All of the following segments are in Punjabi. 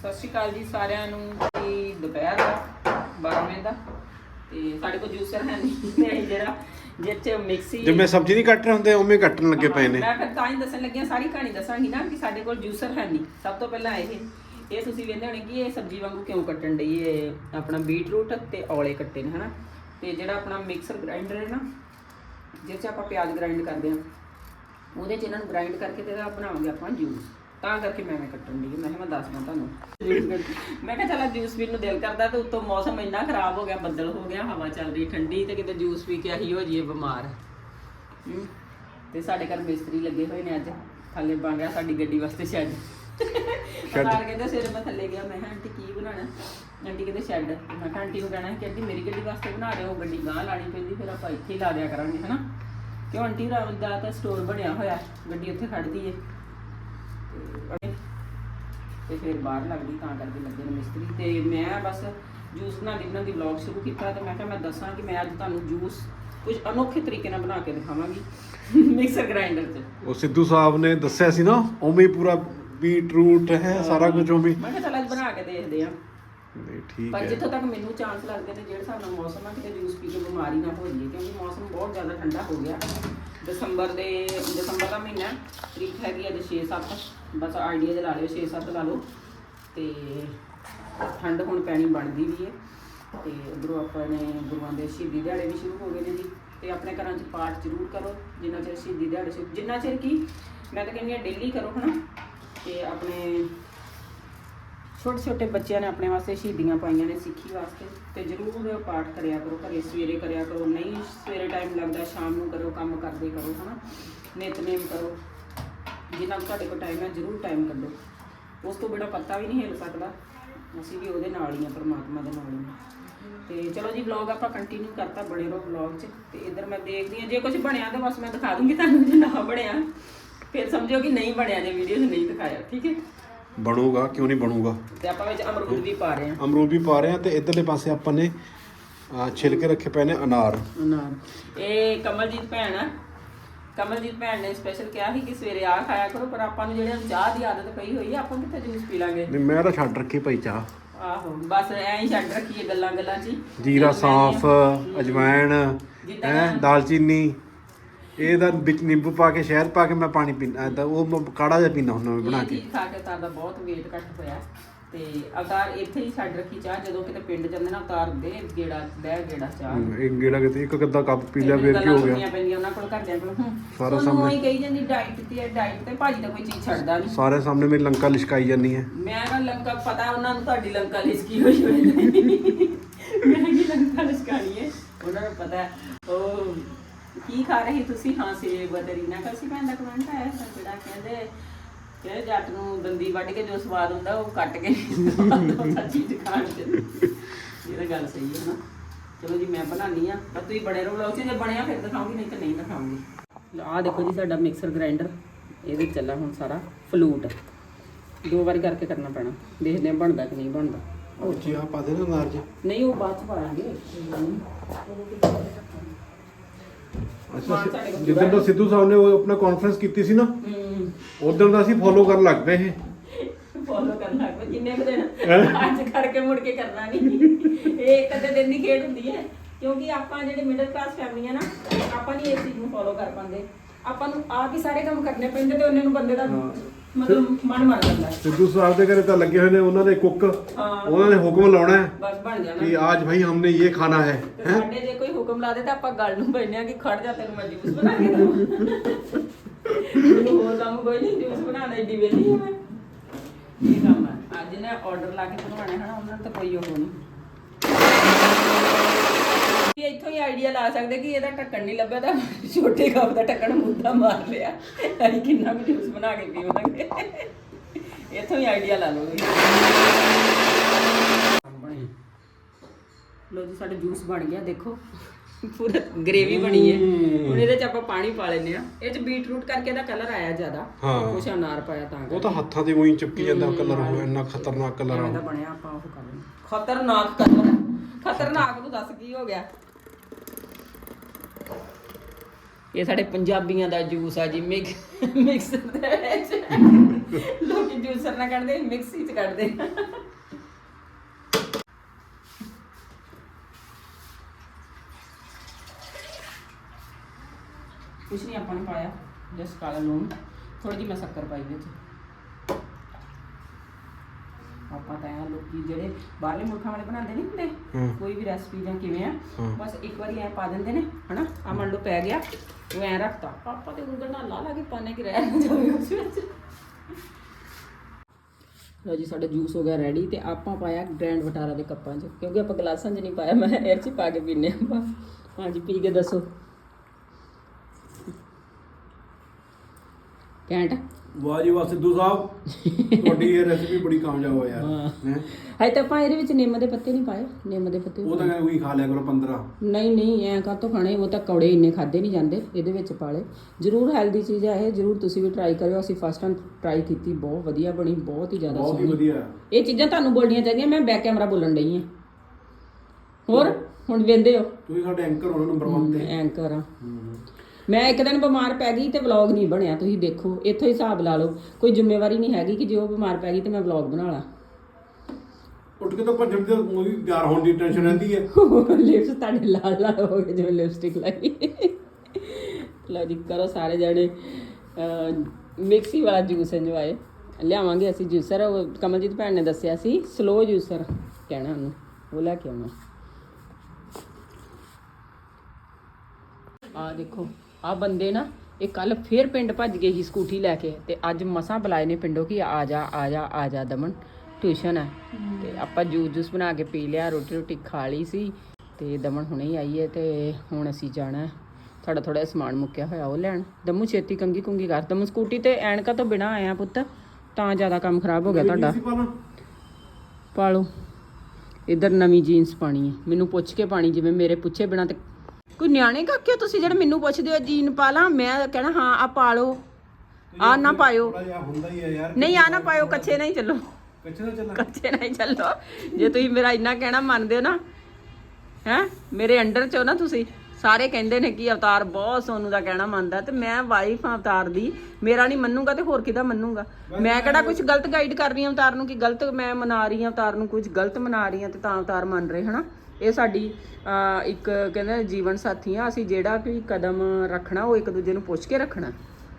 ਸਤਿ ਸ਼੍ਰੀ ਅਕਾਲ ਜੀ ਸਾਰਿਆਂ ਨੂੰ। ਜੀ ਦੁਪਹਿਰ ਦਾ 12 ਵਜੇ ਦਾ। ਤੇ ਸਾਡੇ ਕੋਲ ਜੂਸਰ ਹੈ ਨਹੀਂ। ਤੇ ਜਿਹੜਾ ਜਿਹ ਚ ਮਿਕਸੀ ਜਿਵੇਂ ਸਬਜ਼ੀ ਨਹੀਂ ਕੱਟ ਰਹੇ ਹੁੰਦੇ ਉਵੇਂ ਕੱਟਣ ਲੱਗੇ ਪਏ ਨੇ। ਮੈਂ ਫਿਰ ਤਾਂ ਹੀ ਦੱਸਣ ਲੱਗੀ ਹਾਂ ਸਾਰੀ ਕਹਾਣੀ ਦੱਸਾਂਗੀ ਨਾ ਕਿ ਸਾਡੇ ਕੋਲ ਜੂਸਰ ਹੈ ਨਹੀਂ। ਸਭ ਤੋਂ ਪਹਿਲਾਂ ਇਹ ਇਹ ਤੁਸੀਂ ਵੇਖਦੇ ਹੋਣੇ ਕਿ ਇਹ ਸਬਜ਼ੀ ਵਾਂਗੂ ਕਿਉਂ ਕੱਟਣ ਡਈ ਇਹ ਆਪਣਾ ਬੀਟਰੂਟ ਤੇ ਔਲੇ ਕੱਟੇ ਨੇ ਹਨਾ? ਤੇ ਜਿਹੜਾ ਆਪਣਾ ਮਿਕਸਰ ਗ੍ਰਾਈਂਡਰ ਹੈ ਨਾ ਜਿਸ 'ਚ ਆਪਾਂ ਪਿਆਜ਼ ਗ੍ਰਾਈਂਡ ਕਰਦੇ ਹਾਂ ਉਹਦੇ 'ਚ ਇਹਨਾਂ ਨੂੰ ਗ੍ਰਾਈਂਡ ਕਰਕੇ ਤੇ ਇਹਦਾ ਬਣਾਵਾਂਗੇ ਆਪਾਂ ਜੂਸ। ਤਾਂ ਕਰਕੇ ਮੈਂ ਮੈਂ ਕੱਟਣ ਦੀ ਮੈਂ ਕਿਹਾ ਮੈਂ ਦੱਸਦਾ ਤੁਹਾਨੂੰ। ਮੈਂ ਕਿਹਾ ਚੱਲ ਜੂਸ ਪੀਣ ਨੂੰ ਦਿਲ ਕਰਦਾ ਤੇ ਉੱਤੋਂ ਮੌਸਮ ਇੰਨਾ ਖਰਾਬ ਹੋ ਗਿਆ ਬੱਦਲ ਹੋ ਗਿਆ ਹਵਾ ਚੱਲ ਰਹੀ ਠੰਡੀ ਤੇ ਕਿਤੇ ਜੂਸ ਪੀ ਕੇ ਅਸੀਂ ਹੋ ਜਾਈਏ ਬਿਮਾਰ। ਤੇ ਸਾਡੇ ਘਰ ਮਿਸਤਰੀ ਲੱਗੇ ਹੋਏ ਨੇ ਅੱਜ। ਥੱਲੇ ਬਣ ਰਿਹਾ ਸਾਡੀ ਗੱਡੀ ਵਾਸਤੇ ਸ਼ੈੱਡ। ਸ਼ੈੱਡ। ਕਹਿੰਦੇ ਸਵੇਰੇ ਮੈਂ ਥੱਲੇ ਗਿਆ। ਮੈਂ ਆਂਟੀ ਕੀ ਬਣਾਉਣਾ? ਆਂਟੀ ਕਹਿੰਦੇ ਸ਼ੈੱਡ। ਮੈਂ ਕਿਹਾ ਆਂਟੀ ਨੂੰ ਕਹਿਣਾ ਕਿ ਆਂਟੀ ਮੇਰੀ ਗੱਡੀ ਵਾਸਤੇ ਬਣਾ ਦਿਓ। ਗੱਡੀ ਗਾਂ ਲਾਣੀ ਪੈਂਦੀ ਫਿਰ ਆਪਾਂ ਇੱਥੇ ਹੀ ਲਾ ਦਿਆ ਕਰਾਂਗੇ ਹਨਾ? ਕਿਉਂ? ਆਂਟੀ ਦਾ ਦਾ ਤਾਂ ਸਟੋਰ ਬਣਿਆ ਹੋਇਆ। ਗੱਡੀ ਉੱਥੇ ਖੜਦੀ ਏ। ਤੇ ਫਿਰ ਬਾਹਰ ਲੱਗਦੀ ਤਾਂ ਕਰਕੇ ਲੱਗੇ ਨੇ ਮਿਸਤਰੀ। ਤੇ ਮੈਂ ਬਸ ਜੂਸ ਬਣਾਉਂਦੀ ਬਣਾਉਂਦੀ ਵਲੌਗ ਸ਼ੁਰੂ ਕੀਤਾ ਤੇ ਮੈਂ ਕਿਹਾ ਮੈਂ ਦੱਸਾਂ ਕਿ ਮੈਂ ਅੱਜ ਤੁਹਾਨੂੰ ਜੂਸ ਕੁਝ ਅਨੋਖੇ ਤਰੀਕੇ ਨਾਲ ਬਣਾ ਕੇ ਦਿਖਾਵਾਂਗੀ ਮਿਕਸਰ ਗ੍ਰਾਈਂਡਰ 'ਚ। ਉਹ ਸਿੱਧੂ ਸਾਹਿਬ ਨੇ ਦੱਸਿਆ ਸੀ ਨਾ ਉਵੇਂ ਹੀ ਪੂਰਾ ਬੀਟਰੂਟ ਹੈ ਸਾਰਾ ਕੁਝ ਉਵੇਂ। ਮੈਂ ਕਿਹਾ ਚੱਲ ਅੱਜ ਬਣਾ ਕੇ ਦੇਖਦੇ ਆ ਨਹੀਂ ਠੀਕ ਪਰ ਜਿੱਥੋਂ ਤੱਕ ਮੈਨੂੰ ਚਾਂਸ ਲੱਗਦੇ ਨੇ ਜਿਹੜੇ ਹਿਸਾਬ ਨਾਲ ਮੌਸਮ ਆ ਕਿਤੇ ਜੂਸ ਪੀ ਕੇ ਬਿਮਾਰੀ ਨਾ ਹੋ ਜਾਈਏ ਕਿਉਂਕਿ ਮੌਸਮ ਬਹੁਤ ਜ਼ਿਆਦਾ ਠੰਡਾ ਹੋ ਗਿਆ। ਦਸੰਬਰ ਦੇ, ਦਸੰਬਰ ਦਾ ਮਹੀਨਾ ਤਰੀਕ ਹੈਗੀ ਅੱਜ 6-7 ਬਸ ਆਈਡੀਆ ਦੇ ਲਾ ਲਿਓ 6-7 ਲਾ ਲਓ। ਤੇ ਠੰਡ ਹੁਣ ਪੈਣੀ ਬਣਦੀ ਵੀ ਹੈ। ਤੇ ਉਧਰੋਂ ਆਪਣੇ ਗੁਰੂਆਂ ਦੇ ਸ਼ਹੀਦੀ ਦਿਹਾੜੇ ਵੀ ਸ਼ੁਰੂ ਹੋ ਗਏ ਨੇ ਜੀ। ਤੇ ਆਪਣੇ ਘਰਾਂ 'ਚ ਪਾਠ ਜ਼ਰੂਰ ਕਰੋ, ਜਿੰਨਾ ਚਿਰ ਸ਼ਹੀਦੀ ਦਿਹਾੜੇ ਸ਼ੁਰੂ, ਜਿੰਨਾ ਚਿਰ ਕੀ, ਮੈਂ ਤਾਂ ਕਹਿੰਦੀ ਆ ਡੇਲੀ ਕਰੋ, ਹਨਾ। ਤੇ ਆਪਣੇ ਛੋਟੇ ਛੋਟੇ ਬੱਚਿਆਂ ਨੇ ਆਪਣੇ ਵਾਸਤੇ ਸ਼ਹੀਦੀਆਂ ਪਾਈਆਂ ਨੇ ਸਿੱਖੀ ਵਾਸਤੇ। ਤੇ ਜ਼ਰੂਰ ਪਾਠ ਕਰਿਆ ਕਰੋ, ਘਰੇ ਸਵੇਰੇ ਕਰਿਆ ਕਰੋ, ਨਹੀਂ ਸਵੇਰੇ ਟਾਈਮ ਲੱਗਦਾ, ਸ਼ਾਮ ਨੂੰ ਕਰੋ, ਕੰਮ ਕਰਦੇ ਕਰੋ, ਹਨਾ? ਨਿਤਨੇਮ ਕਰੋ। ਜਿੰਨਾ ਕੁ ਤੁਹਾਡੇ ਕੋਲ ਟਾਈਮ ਹੈ, ਜ਼ਰੂਰ ਟਾਈਮ ਕੱਢੋ। ਉਸ ਤੋਂ ਬਿਨਾਂ ਪੱਤਾ ਵੀ ਨਹੀਂ ਹਿੱਲ ਸਕਦਾ। ਅਸੀਂ ਵੀ ਉਹਦੇ ਨਾਲ ਹੀ ਆ ਪਰਮਾਤਮਾ ਦੇ ਨਾਲ ਹੀ ਹਾਂ। ਤੇ ਚਲੋ ਜੀ ਵਲੌਗ ਆਪਾਂ ਕੰਟੀਨਿਊ ਕਰਤਾ ਬਣੇ ਰਹੋ ਵਲੌਗ 'ਚ। ਤੇ ਇੱਧਰ ਮੈਂ ਦੇਖਦੀ ਹਾਂ, ਜੇ ਕੁਝ ਬਣਿਆ ਤਾਂ ਬਸ ਮੈਂ ਦਿਖਾ ਦੂੰਗੀ ਤੁਹਾਨੂੰ ਜੇ ਨਾ ਬਣਿਆ। ਫਿਰ ਸਮਝੋ ਕਿ ਨਹੀਂ ਬਣਿਆ ਜੇ ਵੀਡੀਓ 'ਚ, ਨਹੀਂ ਦਿਖਾਇਆ, ਠੀਕ ਹੈ? ਬਣੂਗਾ ਕਿਉਂ ਨਹੀਂ ਬਣੂਗਾ? ਤੇ ਆਪਾਂ ਵਿੱਚ ਅਮਰੂਦ ਵੀ ਪਾ ਰਹੇ ਹਾਂ। ਅਮਰੂਦ ਵੀ ਪਾ ਰਹੇ ਆ ਤੇ ਇਧਰਲੇ ਪਾਸੇ ਆਪਾਂ ਨੇ ਛਿਲਕੇ ਰੱਖੇ ਪਏ ਨੇ ਅਨਾਰ। ਅਨਾਰ। ਇਹ ਕਮਲਜੀਤ ਭੈਣ ਆ। ਕਮਲਜੀਤ ਭੈਣ ਨੇ ਸਪੈਸ਼ਲ ਕਿਹਾ ਸੀ ਕਿ ਸਵੇਰੇ ਆ ਖਾਇਆ ਕਰੋ ਪਰ ਆਪਾਂ ਨੂੰ ਜਿਹੜੇ ਚਾਹ ਦੀ ਆਦਤ ਪਈ ਹੋਈ ਆ ਆਪਾਂ ਕਿੱਥੇ ਜੂਸ ਪੀ ਲਾਂਗੇ? ਨਹੀਂ ਮੈਂ ਤਾਂ ਛੱਡ ਰੱਖੀ ਭਾਈ ਚਾਹ। ਆਹੋ ਬਸ ਐਂ ਹੀ ਛੱਡ ਰੱਖੀਏ ਗੱਲਾਂ ਗੱਲਾਂ 'ਚ ਹੀ। ਜੀਰਾ ਸੌਂਫ ਅਜਵਾਇਣ ਜਿੱਦਾਂ ਹੈ ਦਾਲਚੀਨੀ। ਇਹਦਾ ਵਿੱਚ ਨਿੰਬੂ ਪਾ ਕੇ ਸ਼ਹਿਦ ਪਾ ਕੇ ਮੈਂ ਪਾਣੀ ਪੀਂਦਾ ਉਹ ਮੈਂ ਕਾੜਾ ਜਿਹਾ ਪੀਂਦਾ ਹੁੰਦਾ ਮੈਂ ਬਣਾ ਇਹ ਕੇ ਖਾ ਕੇ ਤਾਂ ਦਾ ਬਹੁਤ weight ਘੱਟ ਹੋਇਆ। ਤੇ ਅਵਤਾਰ ਇੱਥੇ ਹੀ ਛੱਡ ਰੱਖੀ ਚਾਹ ਜਦੋਂ ਕਿਤੇ ਪਿੰਡ ਜਾਂਦੇ ਨਾ ਅਵਤਾਰ ਦੇ ਗੇੜਾ ਲੈ ਗੇੜਾ ਚਾਹ। ਹਮ, ਇੱਕ ਗੇੜਾ ਕਿਤੇ ਇੱਕ ਕੱਦਾ ਕੱਪ ਪੀ ਲਿਆ ਫੇਰ ਕੀ ਹੋ ਗਿਆ? ਪੈਂਦੀਆਂ ਉਹਨਾਂ ਕੋਲ ਘਰਦਿਆਂ ਕੋਲ। ਹੂੰ ਸਾਰਾ ਤੁਹਾਨੂੰ ਉਹੀ ਕਹੀ ਜਾਂਦੀ ਡਾਈਟ ਤੇ ਹੈ ਡਾਈਟ ਤੇ ਭਾਜੀ ਤਾਂ ਕੋਈ ਚੀਜ਼ ਛੱਡਦਾ ਨਹੀਂ ਸਾਰੇ ਸਾਹਮਣੇ ਮੇਰੀ ਲੰਕਾ ਲਿਸ਼ਕਾਈ ਜਾਂਦੀ ਹੈ। ਮੈਂ ਨਾ ਲੰਕਾ ਪਤਾ ਉਹਨਾਂ ਨੂੰ ਤੁਹਾਡੀ ਲੰਕਾ ਲਿਸਕੀ ਹੋਈ ਹੋਈ ਮੈਂ ਕੀ ਲੰਕਾ ਲਿਸਕਾਣੀ ਹੈ। ਉਹਨਾਂ ਨੂੰ ਪਤਾ ਹੈ। ਉਹ ਕੀ ਖਾ ਰਹੀ ਤੁਸੀਂ? ਹਾਂ ਸੇਬ ਬਦਰੀਨਾ ਕਸੀ ਭੈਣ ਦਾ ਕਮੈਂਟ ਆਇਆ ਸੀ ਜਿਹੜਾ ਕਹਿੰਦੇ ਕਿ ਜੱਟ ਨੂੰ ਦੰਦੀ ਵੱਢ ਕੇ ਜੋ ਸਵਾਦ ਹੁੰਦਾ ਉਹ ਕੱਟ ਕੇ ਸੱਚੀ ਖਾਣ ਚ ਇਹ ਤਾਂ ਗੱਲ ਸਹੀ ਹੈ ਨਾ। ਚਲੋ ਜੀ ਮੈਂ ਬਣਾਨੀ ਆ ਪਰ ਤੁਸੀਂ ਬੜੇ ਰੋ ਲੋਕ ਜੇ ਬਣਿਆ ਫਿਰ ਦਿਖਾਉਂਗੀ ਨਹੀਂ ਤਾਂ ਨਹੀਂ ਦਿਖਾਉਂਗੀ। ਆਹ ਦੇਖੋ ਜੀ ਸਾਡਾ ਮਿਕਸਰ ਗ੍ਰਾਈਂਡਰ ਇਹਦੇ ਚੱਲਾ ਹੁਣ ਸਾਰਾ ਫਲੂਟ ਦੋ ਵਾਰੀ ਕਰਕੇ ਕਰਨਾ ਪੈਣਾ ਦੇਖਦੇ ਹਾਂ ਬਣਦਾ ਕਿ ਨਹੀਂ ਬਣਦਾ। ਉਹ ਜੀ ਆ ਪਾ ਦੇ ਨਾ ਅਨਾਰ ਜੀ ਨਹੀਂ ਉਹ ਬਾਅਦ ਚ ਪਾਵਾਂਗੇ। ਅੱਛਾ ਜਿੱਦਣ ਦਾ ਸਿੱਧੂ ਸਾਹਿਬ ਨੇ ਉਹ ਆਪਣਾ ਕਾਨਫਰੰਸ ਕੀਤੀ ਸੀ ਨਾ ਹੂੰ ਉਦੋਂ ਦਾ ਅਸੀਂ ਫੋਲੋ ਕਰਨ ਲੱਗ ਪਏ ਇਹ। ਫੋਲੋ ਕਰਨ ਲੱਗ ਪਏ ਕਿੰਨੇ ਕੁ ਦਿਨ ਅੱਜ ਕਰਕੇ ਮੁੜ ਕੇ ਕਰਨਾ ਨਹੀਂ ਇਹ ਅੱਧੇ ਦਿਨ ਦੀ ਖੇਡ ਹੁੰਦੀ ਹੈ ਕਿਉਂਕਿ ਆਪਾਂ ਜਿਹੜੇ ਮਿਡਲ ਕਲਾਸ ਫੈਮਲੀਆਂ ਨਾ ਆਪਾਂ ਨਹੀਂ ਇਸ ਚੀਜ਼ ਨੂੰ ਫੋਲੋ ਕਰ ਪਾਉਂਦੇ। ਆਪਾਂ ਨੂੰ ਆਪ ਹੀ ਸਾਰੇ ਕੰਮ ਕਰਨੇ ਪੈਂਦੇ ਤੇ ਉਹਨੇ ਨੂੰ ਬੰਦੇ ਦਾ ਮਤਲਬ ਮਨ ਮਰ ਜਾਂਦਾ। ਹੈ। ਸਿੱਧੂ ਸਾਹਿਬ ਦੇ ਘਰੇ ਤਾਂ ਲੱਗੇ ਹੋਏ ਨੇ ਉਹਨਾਂ ਦੇ ਕੁੱਕ। ਹਾਂ। ਉਹਨਾਂ ਨੇ ਹੁਕਮ ਲਾਉਣਾ ਹੈ ਬਸ ਬਣ ਜਾਣਾ। ਕਿ ਅੱਜ ਭਾਈ ਹਮਨੇ ਇਹ ਖਾਣਾ ਹੈ ਤੇ ਸਾਡੇ ਜੇ ਕੋਈ ਹੁਕਮ ਲਾ ਦੇ ਤਾਂ ਆਪਾਂ ਗੱਲ ਨੂੰ ਪੈਨੇ ਆ ਕਿ ਖੜ ਜਾ ਤੈਨੂੰ ਮੈਂ ਜੂਸ ਬਣਾ ਕੇ ਦਵਾਂ ਮੈਨੂੰ ਹੋਰ ਕੰਮ ਕੋਈ ਨਹੀਂ ਜੂਸ ਬਣਾਉਣਾ ਏਡੀ ਵੇਲੀ ਹਾਂ ਮੈਂ। ਇਹ ਕੰਮ ਆ। ਅੱਜ ਨੇ ਆਰਡਰ ਲਾ ਕੇ ਬਣਵਾਣੇ ਹਨਾ ਉਹਨਾਂ ਨੂੰ ਤਾਂ ਕੋਈ ਉਹ ਨਹੀਂ। ਇੱਥੋਂ ਹੀ ਆਈਡੀਆ ਲਾ ਸਕਦੇ ਕਿ ਇਹਦਾ ਢੱਕਣ ਨਹੀਂ ਲੱਭਿਆ ਤਾਂ ਛੋਟੇ ਕੱਪ ਦਾ ਢੱਕਣ ਮੁੱਦਾ ਮਾਰ ਲਿਆ। ਅਸੀਂ ਕਿੰਨਾ ਵੀ ਜੂਸ ਬਣਾ ਕੇ ਪੀਵਾਂਗੇ ਇੱਥੋਂ ਹੀ ਆਈਡੀਆ ਲਾ ਲਓ ਲੋ ਜੀ ਸਾਡਾ ਜੂਸ ਬਣ ਗਿਆ ਦੇਖੋ। ਪੂਰਾ ਗ੍ਰੇਵੀ ਬਣੀ ਹੈ। ਹੁਣ ਇਹਦੇ ਚ ਆਪਾਂ ਪਾਣੀ ਪਾ ਲੈਨੇ ਆ ਇਹ ਚ ਬੀਟਰੂਟ ਕਰਕੇ ਇਹਦਾ ਕਲਰ ਆਇਆ ਜ਼ਿਆਦਾ। ਕੁਛ ਅਨਾਰ ਪਾਇਆ ਤਾਂ ਉਹ ਤਾਂ ਹੱਥਾਂ ਤੇ ਉਹੀ ਚਿਪਕੀ ਜਾਂਦਾ ਕਲਰ ਉਹ ਇੰਨਾ ਖਤਰਨਾਕ ਕਲਰ ਆ। ਇਹਦਾ ਬਣਿਆ ਆਪਾਂ ਉਹ ਕਰ ਲੈਂਦੇ ਖਤਰਨਾਕ ਕਲਰ ਖਤਰਨਾਕ ਨੂੰ ਦੱਸ ਕੀ ਹੋ ਗਿਆ? ਇਹ ਸਾਡੇ ਪੰਜਾਬੀਆਂ ਦਾ ਜੂਸ ਆ ਜੀ ਮਿਕਸ ਮਿਕਸ ਦੇ ਵਿੱਚ। ਲੋਕੀ ਜੂਸਰ ਕੱਢਦੇ ਮਿਕਸੀ 'ਚ ਕੱਢਦੇ। ਕੁਛ ਨਹੀਂ ਆਪਾਂ ਨੇ ਪਾਇਆ ਜਸ ਕਾਲਾ ਲੂਣ। ਥੋੜੀ ਜਿਹੀ ਮੈਂ ਸ਼ੱਕਰ ਪਾਈ ਵਿੱਚ। ਆਪਾਂ ਤਾਂ ਇਹ ਲੋਕੀ ਜਿਹੜੇ ਬਾਹਰਲੇ ਮੁਲਕਾਂ ਵਾਲੇ ਬਣਾਉਂਦੇ ਨਹੀਂ ਹੁੰਦੇ ਹੂੰ। ਕੋਈ ਵੀ ਰੈਸਪੀ ਜਾਂ ਕਿਵੇਂ ਆ ਹੂੰ। ਬਸ ਇੱਕ ਵਾਰੀ ਐ ਪਾ ਦਿੰਦੇ ਨੇ ਹਨਾ? ਆ ਮੰਨ ਲਓ ਪੈ ਗਿਆ। ਉਹ ਐ ਰੱਖਤਾ। ਪਾਪਾ ਤੇ ਉਂਗਲ ਨਾਲ ਲਾ ਲਾ ਕੇ ਪਾਣੇ ਕਿ ਰਹਿ ਨਾ ਜਾਵੇ ਉਸ ਵਿੱਚ। ਲਓ ਜੀ ਸਾਡਾ ਜੂਸ ਹੋ ਗਿਆ ਰੈਡੀ ਤੇ ਆਪਾਂ ਪਾਇਆ ਗ੍ਰੈਂਡ ਵਟਾਰਾ ਦੇ ਕੱਪਾਂ 'ਚ। ਕਿਉਂਕਿ ਆਪਾਂ ਗਲਾਸਾਂ 'ਚ ਨਹੀਂ ਪਾਇਆ ਮੈਂ ਇਹ 'ਚ ਪਾ ਕੇ ਪੀਨੇ ਆਪਾਂ। ਹਾਂਜੀ ਪੀ ਕੇ ਦੱਸੋ। ਕੈਂਟ ਵਾਹ ਜੀ ਵਾਹ ਸਿੱਧੂ ਸਾਹਿਬ ਤੁਹਾਡੀ ਇਹ ਰੈਸਿਪੀ ਬੜੀ ਕਾਮਯਾਬ ਹੋਇਆ ਹਾਂ। ਹੈ? ਤਾਂ ਆਪਾਂ ਇਹਦੇ ਵਿੱਚ ਨਿੰਮ ਦੇ ਪੱਤੇ ਨਹੀਂ ਪਾਏ। ਨਿੰਮ ਦੇ ਪੱਤੇ ਉਹ ਤਾਂ ਕਹਿੰਦੇ ਉਹੀ ਖਾ ਲਿਆ ਕਰੋ 15 ਨਹੀਂ ਨਹੀਂ ਐ ਕਾਤੋਂ ਖਾਣੇ? ਉਹ ਤਾਂ ਕੌੜੇ ਇੰਨੇ ਖਾਦੇ ਨਹੀਂ ਜਾਂਦੇ। ਇਹਦੇ ਵਿੱਚ ਪਾਲੇ ਜ਼ਰੂਰ ਹੈਲਦੀ ਚੀਜ਼ ਹੈ ਇਹ। ਜ਼ਰੂਰ ਤੁਸੀਂ ਵੀ ਟਰਾਈ ਕਰਿਓ। ਅਸੀਂ ਫਸਟ ਟਾਈਮ ਟਰਾਈ ਕੀਤੀ। ਬਹੁਤ ਵਧੀਆ ਬਣੀ। ਬਹੁਤ ਹੀ ਜ਼ਿਆਦਾ ਬਹੁਤ ਹੀ ਵਧੀਆ। ਇਹ ਚੀਜ਼ਾਂ ਤੁਹਾਨੂੰ ਬੋਲਣੀਆਂ ਚਾਹੀਦੀਆਂ। ਮੈਂ ਬੈਕ ਕੈਮਰਾ ਬੋਲਣ ਡਈ ਹਾਂ ਹੋਰ? ਹੁਣ ਵੇਂਦੇ ਹੋ। ਤੁਸੀਂ ਸਾਡੇ ਐਂਕਰ ਹੋ ਨੰਬਰ 1 ਤੇ। ਐਂਕਰ ਆ। ਹੂੰ। ਮੈਂ ਇੱਕ ਦਿਨ ਬਿਮਾਰ ਪੈ ਗਈ ਤੇ ਵਲੌਗ ਨਹੀਂ ਬਣਿਆ ਤੁਸੀਂ ਦੇਖੋ ਇੱਥੋਂ ਹੀ ਹਿਸਾਬ ਲਾ ਲਓ। ਕੋਈ ਜ਼ਿੰਮੇਵਾਰੀ ਨਹੀਂ ਹੈਗੀ ਕਿ ਜੇ ਉਹ ਬਿਮਾਰ ਪੈ ਗਈ ਤੇ ਮੈਂ ਵਲੌਗ ਬਣਾ ਲਾ। ਉੱਠ ਕੇ ਤਾਂ ਭੱਜਣ ਦੇ ਉਹ ਵੀ ਪਿਆਰ ਹੋਣ ਦੀ ਟੈਨਸ਼ਨ ਰਹਿੰਦੀ ਹੈ। ਲਿਪਸ ਤੁਹਾਡੇ ਲਾਲ ਲਾਲ ਹੋ ਗਏ ਜਿਵੇਂ ਲਿਪਸਟਿਕ ਲਾਈ। ਲਓ ਜੀ ਕਰੋ ਸਾਰੇ ਜਣੇ ਮਿਕਸੀ ਵਾਲਾ ਜੂਸ ਇੰਜੋਏ ਲਿਆਵਾਂਗੇ ਅਸੀਂ ਜੂਸਰ ਕਮਲਜੀਤ ਭੈਣ ਨੇ ਦੱਸਿਆ ਸੀ ਸਲੋ ਜੂਸਰ ਕਹਿਣਾ ਉਹਨੂੰ ਉਹ ਲੈ ਕੇ ਆਉਣਾ। ਆ ਦੇਖੋ ਆ ਬੰਦੇ ਨਾ ਇਹ ਕੱਲ ਫੇਰ ਪਿੰਡ ਭੱਜ ਗਏ ਸੀ ਸਕੂਟੀ ਲੈ ਕੇ ਤੇ ਅੱਜ ਮਸਾਂ ਬੁਲਾਏ ਨੇ ਪਿੰਡੋਂ ਕਿ ਆ ਜਾ ਆ ਜਾ ਆ ਜਾ ਦਮਨ ਟਿਊਸ਼ਨ ਹੈ। ਤੇ ਆਪਾਂ ਜੂਸ ਜੂਸ ਬਣਾ ਕੇ ਪੀ ਲਿਆ ਰੋਟੀ ਰੋਟੀ ਖਾ ਲਈ ਸੀ ਤੇ ਦਮਨ ਹੁਣੇ ਹੀ ਆਈ ਹੈ ਤੇ ਹੁਣ ਅਸੀਂ ਜਾਣਾ ਹੈ। ਸਾਡਾ ਥੋੜਾ ਸਮਾਨ ਮੁੱਕਿਆ ਹੋਇਆ ਉਹ ਲੈਣ। ਦਮੂ ਛੇਤੀ ਕੰਗੀ ਕੁੰਗੀ ਕਰ। ਦਮੂ ਸਕੂਟੀ ਤੇ ਐਨਕਾ ਤੋਂ ਬਿਨਾ ਆਇਆ ਪੁੱਤ ਤਾਂ ਜ਼ਿਆਦਾ ਕੰਮ ਖਰਾਬ ਹੋ ਗਿਆ ਤੁਹਾਡਾ। ਕੀ ਸੀ ਪਾਣਾ ਪਾ ਲਓ ਇਧਰ ਨਵੀਂ ਜੀਨਸ ਪਾਣੀ ਹੈ। ਮੈਨੂੰ ਪੁੱਛ ਕੇ ਪਾਣੀ ਜਿਵੇਂ ਮੇਰੇ ਪੁੱਛੇ ਬਿਨਾ ਤੇ ਕੋਈ ਨਿਆਣੇ ਕਾਕੇ ਤੁਸੀਂ ਜਿਹੜੇ ਮੈਨੂੰ ਪੁੱਛਦੇ ਹੋ ਜੀਨ ਪਾ ਲਾਂ? ਮੈਂ ਕਹਿਣਾ ਹਾਂ ਆ ਪਾ ਲਓ। ਆ ਨਾ ਪਾਇਓ। ਥੋੜਾ ਜਿਹਾ ਹੁੰਦਾ ਹੀ ਹੈ ਯਾਰ। ਨਹੀਂ ਆ ਨਾ ਪਾਇਓ ਕੱਚੇ ਨਹੀਂ ਚੱਲੋ। ਕੱਚੇ ਦਾ ਚੱਲਣਾ? ਕੱਚੇ ਨਹੀਂ ਚੱਲੋ। ਜੇ ਤੁਸੀਂ ਮੇਰਾ ਇੰਨਾ ਕਹਿਣਾ ਮੰਨਦੇ ਹੋ ਨਾ ਹੈ? ਮੇਰੇ ਅੰਡਰ ਚ ਹੋ ਨਾ ਤੁਸੀਂ। ਸਾਰੇ ਕਹਿੰਦੇ ਨੇ ਕਿ ਅਵਤਾਰ ਬਹੁਤ ਸੋਨੂ ਦਾ ਕਹਿਣਾ ਮੰਨਦਾ ਤੇ ਮੈਂ ਵਾਈਫ ਆ ਅਵਤਾਰ ਦੀ ਮੇਰਾ ਨਹੀਂ ਮੰਨੂਗਾ ਤੇ ਹੋਰ ਕਿਹਦਾ ਮੰਨੂਗਾ? ਮੈਂ ਕਿਹੜਾ ਕੁਝ ਗਲਤ ਗਾਈਡ ਕਰ ਰਹੀ ਹਾਂ ਅਵਤਾਰ ਨੂੰ ਕਿ ਗਲਤ ਮੈਂ ਮਨਾ ਰਹੀ ਹਾਂ ਅਵਤਾਰ ਨੂੰ ਕੁਝ ਗਲਤ ਮਨਾ ਰਹੀ ਹਾਂ ਤੇ ਤਾਂ ਅਵਤਾਰ ਮੰਨ ਰਹੇ ਹਨਾ? ਇਹ ਸਾਡੀ ਇੱਕ ਕਹਿੰਦੇ ਜੀਵਨ ਸਾਥੀ ਆ ਅਸੀਂ ਜਿਹੜਾ ਕੋਈ ਕਦਮ ਰੱਖਣਾ ਉਹ ਇੱਕ ਦੂਜੇ ਨੂੰ ਪੁੱਛ ਕੇ ਰੱਖਣਾ।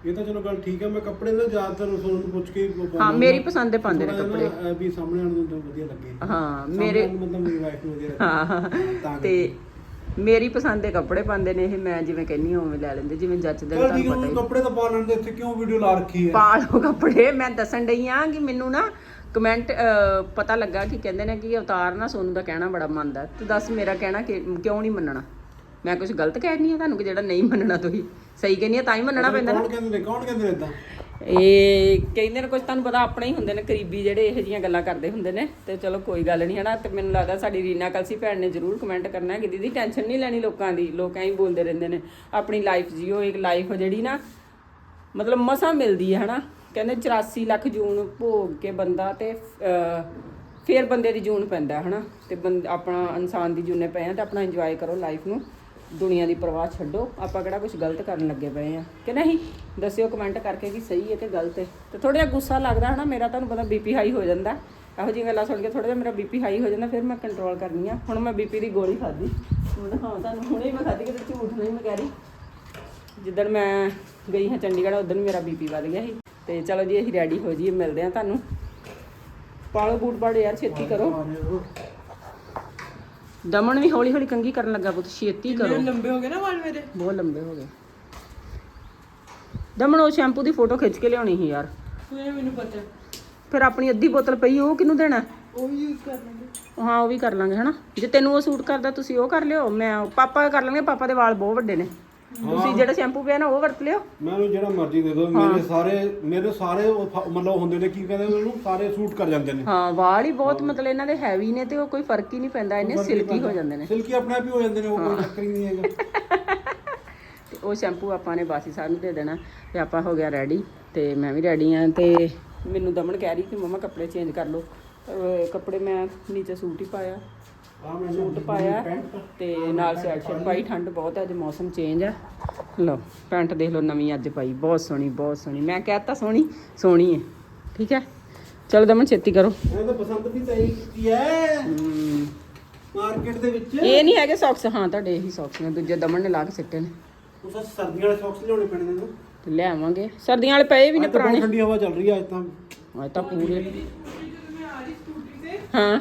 ਇਹ ਤਾਂ ਚਲੋ ਗੱਲ ਠੀਕ ਹੈ ਮੈਂ ਕੱਪੜੇ ਦਾ ਜ਼ਿਆਦਾਤਰ ਤੁਹਾਨੂੰ ਨੂੰ ਪੁੱਛ ਕੇ ਹੀ ਹਾਂ ਮੇਰੀ ਪਸੰਦ ਦੇ ਪਾਉਂਦੇ ਨੇ ਕੱਪੜੇ। ਵੀ ਸਾਹਮਣੇ ਵਾਲੇ ਨੂੰ ਤਾਂ ਵਧੀਆ ਲੱਗੇ। ਹਾਂ ਮੇਰੇ ਮਤਲਬ ਮੇਰੀ ਵਾਈਫ ਨੂੰ ਵਧੀਆ ਲੱਗੇ ਹਾਂ ਤੇ ਮੇਰੀ ਪਸੰਦ ਦੇ ਕੱਪੜੇ ਪਾਉਂਦੇ ਨੇ ਇਹ ਮੈਂ ਜਿਵੇਂ ਕਹਿੰਨੀ ਹਾਂ ਉਵੇਂ ਲੈ ਲੈਂਦੇ ਜਿਵੇਂ ਜੱਚਦੇ ਨੇ ਤੁਹਾਨੂੰ ਹੈ ਪਤਾ ਹੀ ਕੱਪੜੇ ਤਾਂ ਪਾ ਲੈਣ ਦੇ ਇੱਥੇ ਕਿਉਂ ਵੀਡੀਓ ਲਾ ਰੱਖੀ ਹੈ? ਪਾ ਲਓ ਕੱਪੜੇ ਮੈਂ ਦੱਸਣ ਡਈ ਆ ਕਿ ਮੈਨੂੰ ਨਾ ਕਮੈਂਟ ਪਤਾ ਲੱਗਾ ਕਿ ਕਹਿੰਦੇ ਨੇ ਕਿ ਅਵਤਾਰ ਨਾ ਸੋਨੂੰ ਦਾ ਕਹਿਣਾ ਬੜਾ ਮੰਨਦਾ ਤੇ ਦੱਸ ਮੇਰਾ ਕਹਿਣਾ ਕਿ- ਕਿਉਂ ਨਹੀਂ ਮੰਨਣਾ? ਮੈਂ ਕੁਝ ਗਲਤ ਕਹਿਣੀ ਆ ਤੁਹਾਨੂੰ ਕਿ ਜਿਹੜਾ ਨਹੀਂ ਮੰਨਣਾ ਤੁਸੀਂ? ਸਹੀ ਕਹਿੰਨੀ ਆ ਤਾਂ ਹੀ ਮੰਨਣਾ ਪੈਂਦਾ ਕੌਣ ਕਹਿੰਦੇ ਨੇ ਕੌਣ ਕਹਿੰਦੇ ਨੇ ਇਦਾਂ ਇਹ ਕਹਿੰਦੇ ਨੇ ਕੁਝ ਤੁਹਾਨੂੰ ਪਤਾ ਆਪਣੇ ਹੀ ਹੁੰਦੇ ਨੇ ਕਰੀਬੀ ਜਿਹੜੇ ਇਹੋ ਜਿਹੀਆਂ ਗੱਲਾਂ ਕਰਦੇ ਹੁੰਦੇ ਨੇ। ਤੇ ਚਲੋ ਕੋਈ ਗੱਲ ਨਹੀਂ ਹਨਾ ਤੇ ਮੈਨੂੰ ਲੱਗਦਾ ਸਾਡੀ ਰੀਨਾ ਕਲਸੀ ਭੈਣ ਨੇ ਜ਼ਰੂਰ ਕਮੈਂਟ ਕਰਨਾ ਕਿ ਦੀਦੀ ਟੈਨਸ਼ਨ ਨਹੀਂ ਲੈਣੀ ਲੋਕਾਂ ਦੀ ਲੋਕ ਐਂ ਬੋਲਦੇ ਰਹਿੰਦੇ ਨੇ ਆਪਣੀ ਲਾਈਫ ਜੀਓ ਇੱਕ ਲਾਈਫ ਜਿਹੜੀ ਨਾ ਮਤਲਬ ਮਸਾਂ ਮਿਲਦੀ ਹੈ ਹਨਾ। ਕਹਿੰਦੇ 84 ਲੱਖ ਜੂਨ ਭੋਗ ਕੇ ਬੰਦਾ ਤੇ ਅਹ, ਫਿਰ ਬੰਦੇ ਦੀ ਜੂਨ ਪੈਂਦਾ ਹਨਾ। ਤੇ ਬੰਦ ਆਪਣਾ ਇਨਸਾਨ ਦੀ ਜੂਨੇ ਪਏ ਆ ਤੇ ਆਪਣਾ ਇੰਜੋਏ ਕਰੋ ਲਾਈਫ ਨੂੰ। ਦੁਨੀਆ ਦੀ ਪਰਵਾਹ ਛੱਡੋ। ਆਪਾਂ ਕਿਹੜਾ ਕੁਝ ਗਲਤ ਕਰਨ ਲੱਗੇ ਪਏ ਆ। ਕਿ ਨਹੀਂ? ਦੱਸਿਓ ਕਮੈਂਟ ਕਰਕੇ ਕਿ ਸਹੀ ਹੈ ਤੇ ਗਲਤ ਹੈ। ਤੇ ਥੋੜਾ ਜਿਹਾ ਗੁੱਸਾ ਲੱਗਦਾ ਹਨਾ ਮੇਰਾ ਤੁਹਾਨੂੰ ਪਤਾ ਬੀਪੀ ਹਾਈ ਹੋ ਜਾਂਦਾ। ਇਹੋ ਜਿਹੀਆਂ ਗੱਲਾਂ ਸੁਣ ਕੇ ਥੋੜਾ ਜਿਹਾ ਮੇਰਾ ਬੀਪੀ ਹਾਈ ਹੋ ਜਾਂਦਾ ਫਿਰ ਮੈਂ ਕੰਟਰੋਲ ਕਰਨੀ ਆ। ਹੁਣ ਮੈਂ ਬੀਪੀ ਦੀ ਗੋਲੀ ਖਾਧੀ। ਹੁਣ ਦਿਖਾਵਾਂ ਤੁਹਾਨੂੰ ਹੁਣੇ ਹੀ ਮੈਂ ਖਾਧੀ ਕਿਤੇ ਝੂਠ ਨਹੀਂ ਮੈਂ ਕਹਿ ਰਹੀ। ਜਿੱਦਣ ਮੈਂ ਗਈ ਹਾਂ ਚੰਡੀਗੜ੍ਹ ਉਦੋਂ ਮੇਰਾ ਬੀਪੀ ਵੱਧ ਗਿਆ ਸੀ। ਤੇ ਚਲੋ ਜੀ ਅਸੀਂ ਰੈਡੀ ਹੋ ਜਾਈਏ ਮਿਲਦੇ ਆ ਤੁਹਾਨੂੰ। ਪਾਲੋ ਬੂਟ ਬਾੜ ਯਾਰ ਛੇਤੀ ਕਰੋ। ਦਮਨ ਵੀ ਹੌਲੀ ਹੌਲੀ ਕੰਗੀ ਕਰਨ ਲੱਗਾ ਪੁੱਤ ਛੇਤੀ ਕਰੋ। ਲੰਬੇ ਹੋ ਗਏ ਨਾ ਵਾਲ ਮੇਰੇ? ਬਹੁਤ ਲੰਬੇ ਹੋ ਗਏ। ਦਮਨ ਉਹ ਸ਼ੈਂਪੂ ਦੀ ਫੋਟੋ ਖਿੱਚ ਕੇ ਲਿਆਉਣੀ ਸੀ ਯਾਰ। ਇਹ ਮੈਨੂੰ ਪਤਾ। ਫਿਰ ਆਪਣੀ ਅੱਧੀ ਬੋਤਲ ਪਈ ਉਹ ਕਿਹਨੂੰ ਦੇਣਾ? ਉਹ ਯੂਜ਼ ਕਰ ਲਾਂਗੇ। ਹਾਂ ਉਹ ਵੀ ਕਰ ਲਾਂਗੇ ਹਨਾ? ਜੇ ਤੈਨੂੰ ਉਹ ਸੂਟ ਕਰਦਾ ਤੁਸੀਂ ਉਹ ਕਰ ਲਿਓ। ਮੈਂ ਪਾਪਾ ਕਰ ਲਾਂਗੇ ਪਾਪਾ ਦੇ ਵਾਲ ਬਹੁਤ ਵੱਡੇ ਨੇ। ਤੁਸੀਂ ਜਿਹੜਾ ਸ਼ੈਂਪੂ ਪਿਆ ਨਾ ਉਹ ਵਰਤ ਲਿਓ। ਮੈਨੂੰ ਜਿਹੜਾ ਮਰਜ਼ੀ ਦੇ ਦਿਓ। ਮੇਰੇ ਸਾਰੇ ਮੇਰੇ ਸਾਰੇ ਉਹ ਫ- ਮਤਲਬ ਹੁੰਦੇ ਨੇ ਕੀ ਕਹਿੰਦੇ ਉਹਨੂੰ? ਸਾਰੇ ਸੂਟ ਕਰ ਜਾਂਦੇ ਨੇ। ਹਾਂ ਵਾਲ ਹੀ ਬਹੁਤ ਮਤਲਬ ਇਹਨਾਂ ਦੇ ਹੈਵੀ ਨੇ ਤੇ ਉਹ ਕੋਈ ਫ਼ਰਕ ਹੀ ਨਹੀਂ ਪੈਂਦਾ ਇਹਨੇ ਸਿਲਕੀ ਹੋ ਜਾਂਦੇ ਨੇ। ਸਿਲਕੀ ਆਪਣੇ ਆਪ ਹੀ ਹੋ ਜਾਂਦੇ ਨੇ ਉਹ ਕੋਈ ਚੱਕਰ ਹੀ ਨਹੀਂ ਹੈਗਾ। ਤੇ ਉਹ ਸ਼ੈਂਪੂ ਆਪਾਂ ਨੇ ਬਾਸੀ ਸਾਹਿਬ ਨੂੰ ਦੇ ਦੇਣਾ ਤੇ ਆਪਾਂ ਹੋ ਗਿਆ ਰੈਡੀ ਤੇ ਮੈਂ ਵੀ ਰੈਡੀ ਆ ਤੇ ਮੈਨੂੰ ਦਮਨ ਕਹਿ ਰਹੀ ਕਿ ਮਮਾ ਕੱਪੜੇ ਚੇਂਜ ਕਰ ਲਓ। ਅਹ ਕੱਪੜੇ ਮੈਂ ਨੀਚੇ ਸੂਟ ਹੀ ਪਾਇਆ। ਸੂਟ ਪਾਇਆ ਤੇ ਨਾਲ ਸਵੈਟ ਸ਼ਰਟ ਪਾਈ ਠੰਡ ਬਹੁਤ ਹੈ ਅੱਜ ਮੌਸਮ ਚੇਂਜ ਹੈ। ਲਓ ਪੈਂਟ ਦੇਖ ਲਓ ਨਵੀਂ ਅੱਜ ਪਾਈ ਬਹੁਤ ਸੋਹਣੀ ਬਹੁਤ ਸੋਹਣੀ। ਮੈਂ ਕਹਿਤਾ ਸੋਹਣੀ ਸੋਹਣੀ ਹੈ ਠੀਕ ਹੈ? ਚਲੋ ਦਮਨ ਛੇਤੀ ਕਰੋ। ਇਹ ਤਾਂ ਪਸੰਦ ਵੀ ਤਾਂ ਇਹ ਕੀਤੀ ਹੈ। ਮਾਰਕੀਟ ਦੇ ਵਿੱਚ। ਇਹ ਨਹੀਂ ਹੈਗੇ ਸੌਕਸ ਹਾਂ ਤੁਹਾਡੇ ਇਹੀ ਸੌਕਸ ਨੇ ਦੂਜੇ ਦਮਨ ਨੇ ਲਾ ਕੇ ਸਿੱਟੇ ਨੇ। ਉਹ ਤਾਂ ਸਰਦੀਆਂ ਵਾਲੇ ਸੌਕਸ ਲਿਆਉਣੇ ਪੈਣੇ ਨੇ ਤੇ ਲੈ ਆਵਾਂਗੇ। ਸਰਦੀਆਂ ਵਾਲੇ ਪਏ ਵੀ ਨੇ ਪੁਰਾਣੇ। ਠੰਡੀ ਹਵਾ ਚੱਲ ਰਹੀ ਹੈ ਅੱਜ ਤਾਂ। ਅੱਜ ਤਾਂ ਪੂਰੇ। ਮੈਂ ਆ ਰਹੀ ਸਕੂਟਰੀ ਤੇ। ਹਾਂ।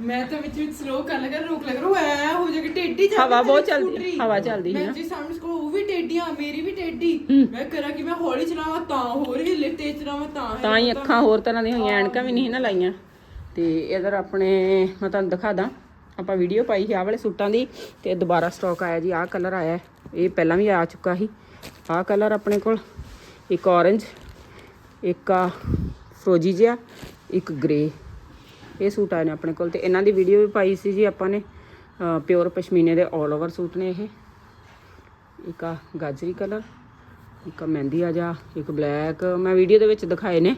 ਮੈਂ ਤਾਂ ਵਿੱਚ ਵਿੱਚ ਸਲੋ ਕਰ ਲਗਾ ਰੋਕ ਲਗਾ ਉਹ ਐ ਹੋ ਜਾਏਗੀ ਟੇਢੀ ਜਾਂਦੀ ਹਵਾ ਬਹੁਤ ਚੱਲਦੀ-। ਹਵਾ ਚੱਲਦੀ ਹੈ ਮੈਂ। ਜੀ ਸਾਹਮਣੇ ਸਕੋ ਉਹ ਵੀ ਟੇਢੀਆਂ ਮੇਰੀ ਵੀ ਟੇਢੀ ਮੈਂ ਕਰਾਂ ਕਿ ਮੈਂ ਹੌਲੀ ਚਲਾਵਾਂ ਤਾਂ ਹੋ ਰਹੀ ਹਿੱਲੇ ਤੇਜ਼ ਚਲਾਵਾਂ ਤਾਂ। ਤਾਂ ਹੀ ਅੱਖਾਂ ਹੋਰ ਤਰ੍ਹਾਂ ਦੀਆਂ ਹੋਈਆਂ ਐਨਕਾਂ ਵੀ ਨਹੀਂ ਨਾ ਲਾਈਆਂ ਤੇ ਇਧਰ ਆਪਣੇ ਮੈਂ ਤੁਹਾਨੂੰ ਦਿਖਾ ਦਾਂ ਆਪਾਂ ਵੀਡੀਓ ਪਾਈ ਸੀ ਆਹ ਵਾਲੇ ਸੂਟਾਂ ਦੀ ਤੇ ਦੁਬਾਰਾ ਸਟਾਕ ਆਇਆ ਜੀ ਆਹ ਕਲਰ ਆਇਆ। ਇਹ ਪਹਿਲਾਂ ਵੀ ਆ ਚੁੱਕਾ ਸੀ ਆਹ ਕਲਰ ਆਪਣੇ ਕੋਲ ਇੱਕ orange ਇੱਕ ਆ ਫਰੋਜੀ ਜਿਹਾ ਇੱਕ ਗ੍ਰੇ ਇਹ ਸੂਟ ਆਏ ਨੇ ਆਪਣੇ ਕੋਲ ਤੇ ਇਹਨਾਂ ਦੀ ਵੀਡੀਓ ਵੀ ਪਾਈ ਸੀ ਜੀ ਆਪਾਂ ਨੇ। ਪਿਓਰ ਪਸ਼ਮੀਨੇ ਦੇ 올 ਓਵਰ ਸੂਟ ਨੇ ਇਹ। ਇੱਕ ਆ ਗਾਜਰੀ ਕਲਰ ਇੱਕ ਮਹਿੰਦੀ ਆ ਜਾ, ਇੱਕ ਬਲੈਕ ਮੈਂ ਵੀਡੀਓ ਦੇ ਵਿੱਚ ਦਿਖਾਏ ਨੇ।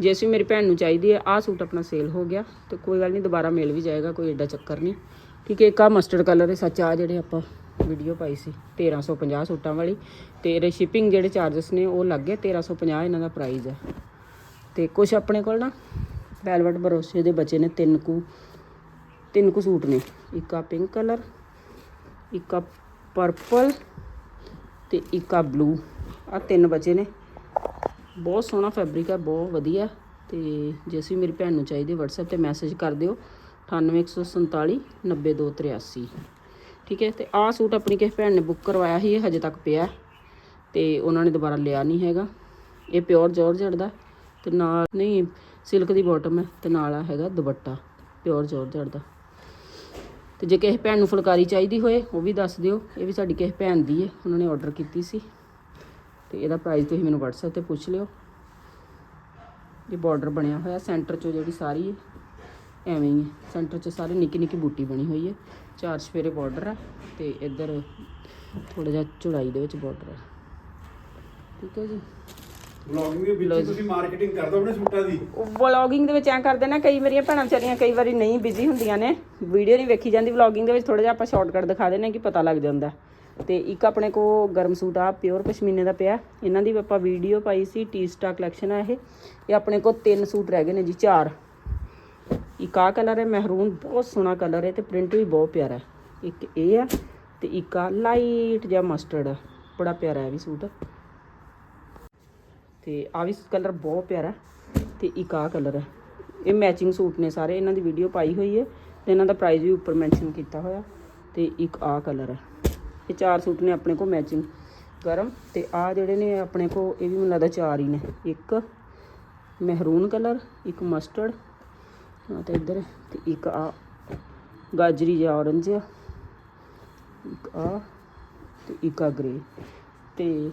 ਜੇ ਅਸੀਂ ਮੇਰੀ ਭੈਣ ਨੂੰ ਚਾਹੀਦੀ ਹੈ, ਆਹ ਸੂਟ ਆਪਣਾ ਸੇਲ ਹੋ ਗਿਆ ਤੇ ਕੋਈ ਗੱਲ ਨਹੀਂ, ਦੁਬਾਰਾ ਮਿਲ ਵੀ ਜਾਏਗਾ, ਕੋਈ ਐਡਾ ਚੱਕਰ ਨਹੀਂ। ਠੀਕ ਹੈ, ਇੱਕ ਆ ਮਸਟਰਡ ਕਲਰ ਦੇ ਸੱਚ ਆ ਜਿਹੜੇ ਆਪਾਂ ਵੀਡੀਓ ਪਾਈ ਸੀ 1350 ਸੂਟਾਂ ਵਾਲੀ। ਤੇ ਇਹਦੇ ਸ਼ਿਪਿੰਗ ਜਿਹੜੇ ਚਾਰजेस ਨੇ, ਉਹ ਲੱਗੇ 1350 ਇਹਨਾਂ ਦਾ ਪ੍ਰਾਈਸ ਹੈ। ਤੇ ਕੁਝ ਆਪਣੇ ਕੋਲ ਨਾ ਵੈਲਵਟ ਬਰੋਸੇ ਦੇ ਬਚੇ ਨੇ ਤਿੰਨ ਕੁ ਤਿੰਨ ਕੁ ਸੂਟ ਨੇ। ਇੱਕ ਆ ਪਿੰਕ ਕਲਰ ਇੱਕ ਆ ਪਰਪਲ ਤੇ ਇੱਕ ਆ ਬਲੂ ਆ ਤਿੰਨ ਬਚੇ ਨੇ। ਬਹੁਤ ਸੋਹਣਾ ਫੈਬਰਿਕ ਹੈ ਬਹੁਤ ਵਧੀਆ। ਤੇ ਜੇ ਅਸੀਂ ਮੇਰੀ ਭੈਣ ਨੂੰ ਚਾਹੀਦੀ WhatsApp ਤੇ ਮੈਸੇਜ ਕਰ ਦਿਓ 98147 90283 ਠੀਕ ਹੈ, ਤੇ ਆਹ ਸੂਟ ਆਪਣੀ ਕਿਸੇ ਭੈਣ ਨੇ ਬੁੱਕ ਕਰਵਾਇਆ ਸੀ, ਇਹ ਹਜੇ ਤੱਕ ਪਿਆ ਤੇ ਉਹਨਾਂ ਨੇ ਦੁਬਾਰਾ ਲਿਆ ਨਹੀਂ ਹੈਗਾ। ਇਹ ਪਿਓਰ ਜਾਰਜਟ ਦਾ। ਤੇ ਨਾਲ, ਨਹੀਂ ਸਿਲਕ ਦੀ ਬਾਟਮ ਹੈ ਤੇ ਨਾਲ ਆ ਹੈਗਾ ਦੁਪੱਟਾ ਪਿਓਰ ਜਾਰਜਟ ਦਾ। ਤੇ ਜੇ ਕਿਸੇ ਭੈਣ ਨੂੰ ਫੁਲਕਾਰੀ ਚਾਹੀਦੀ ਹੋਏ, ਉਹ ਵੀ ਦੱਸ ਦਿਓ, ਇਹ ਵੀ ਸਾਡੀ ਕਿਸੇ ਭੈਣ ਦੀ ਹੈ, ਉਹਨਾਂ ਨੇ ਆਰਡਰ ਕੀਤੀ ਸੀ। ਤੇ ਇਹਦਾ ਪ੍ਰਾਈਸ ਤੁਸੀਂ ਮੈਨੂੰ WhatsApp ਤੇ ਪੁੱਛ ਲਿਓ। ਇਹ ਬਾਰਡਰ ਬਣਿਆ ਹੋਇਆ ਸੈਂਟਰ 'ਚੋਂ ਜਿਹੜੀ ਸਾਰੀ ਐਵੇਂ ਹੀ ਹੈ। ਸੈਂਟਰ 'ਚ ਸਾਰੇ ਨਿੱਕੀ ਨਿੱਕੀ ਬੂਟੀ ਬਣੀ ਹੋਈ ਹੈ। ਚਾਰ ਸਫੇਰੇ ਬਾਰਡਰ ਹੈ ਤੇ ਇੱਧਰ ਥੋੜਾ ਜਿਹਾ ਚੌੜਾਈ ਦੇ ਵਿੱਚ ਬਾਰਡਰ ਹੈ ਠੀਕ ਹੈ ਜੀ। ਵਲੌਗਿੰਗ ਦੇ ਵਿੱਚ ਤੁਸੀਂ ਮਾਰਕੀਟਿੰਗ ਕਰ ਦਿਓ ਆਪਣੇ ਸੂਟਾਂ ਦੀ। ਵਲੌਗਿੰਗ ਦੇ ਵਿੱਚ ਐਂ ਕਰਦੇ ਨਾ ਕਈ ਮੇਰੀਆਂ ਭੈਣਾਂ ਵਿਚਾਰੀਆਂ ਕਈ ਵਾਰੀ ਨਹੀਂ ਬਿਜ਼ੀ ਹੁੰਦੀਆਂ ਨੇ। ਵੀਡੀਓ ਨਹੀਂ ਵੇਖੀ ਜਾਂਦੀ ਵਲੌਗਿੰਗ ਦੇ ਵਿੱਚ ਥੋੜਾ ਜਿਹਾ ਆਪਾਂ ਸ਼ਾਰਟਕਟ ਦਿਖਾ ਹਾਂ ਕਿ ਪਤਾ ਲੱਗ ਜਾਂਦਾ। ਤੇ ਇੱਕ ਆਪਣੇ ਕੋ ਗਰਮ ਸੂਟ ਆ ਪਿਓਰ ਪਸ਼ਮੀਨੇ ਦਾ ਪਿਆ। ਇਹਨਾਂ ਦੀ ਵੀ ਆਪਾਂ ਵੀਡੀਓ ਪਾਈ ਸੀ ਟੀ ਸਟਾ ਕਲੈਕਸ਼ਨ ਆ ਇਹ। ਇਹ ਆਪਣੇ ਕੋ ਤਿੰਨ ਸੂਟ ਰਹਿ ਗਏ ਨੇ ਜੀ ਚਾਰ। ਇੱਕ ਆ ਕਲਰ ਹੈ ਮਹਿਰੂਨ ਬਹੁਤ ਸੋਹਣਾ ਕਲਰ ਹੈ ਤੇ ਪ੍ਰਿੰਟ ਵੀ ਬਹੁਤ ਪਿਆਰਾ ਹੈ। ਇੱਕ ਇਹ ਆ ਤੇ ਇੱਕ ਆ ਲਾਈਟ ਜਿਹਾ ਮਸਟਰਡ ਬੜਾ ਪਿਆਰਾ ਹੈ ਵੀ ਸੂਟ। ਤੇ ਆ ਵੀ ਕਲਰ ਬਹੁਤ ਪਿਆਰਾ ਹੈ ਤੇ ਇੱਕ ਆ ਕਲਰ ਹੈ। ਇਹ ਮੈਚਿੰਗ ਸੂਟ ਨੇ ਸਾਰੇ, ਇਹਨਾਂ ਦੀ ਵੀਡੀਓ ਪਾਈ ਹੋਈ ਹੈ ਤੇ ਇਹਨਾਂ ਦਾ ਪ੍ਰਾਈਸ ਵੀ ਉੱਪਰ ਮੈਂਸ਼ਨ ਕੀਤਾ ਹੋਇਆ ਤੇ ਇੱਕ ਆ ਕਲਰ ਹੈ। ਇਹ ਚਾਰ ਸੂਟ ਨੇ ਆਪਣੇ ਕੋਲ ਮੈਚਿੰਗ ਗਰਮ ਤੇ ਆ ਜਿਹੜੇ ਨੇ ਆਪਣੇ ਕੋਲ, ਇਹ ਵੀ ਮੈਨੂੰ ਲੱਗਦਾ ਚਾਰ ਹੀ ਨੇ। ਇੱਕ ਮਹਿਰੂਨ ਕਲਰ ਇੱਕ ਮਸਟਰਡ ਹਾਂ ਤੇ ਇੱਧਰ ਤੇ ਇੱਕ ਆ ਗਾਜਰੀ ਜਿਹਾ orange ਆ, ਇੱਕ ਆ ਤੇ ਇੱਕ ਆ ਗ੍ਰੇ ਤੇ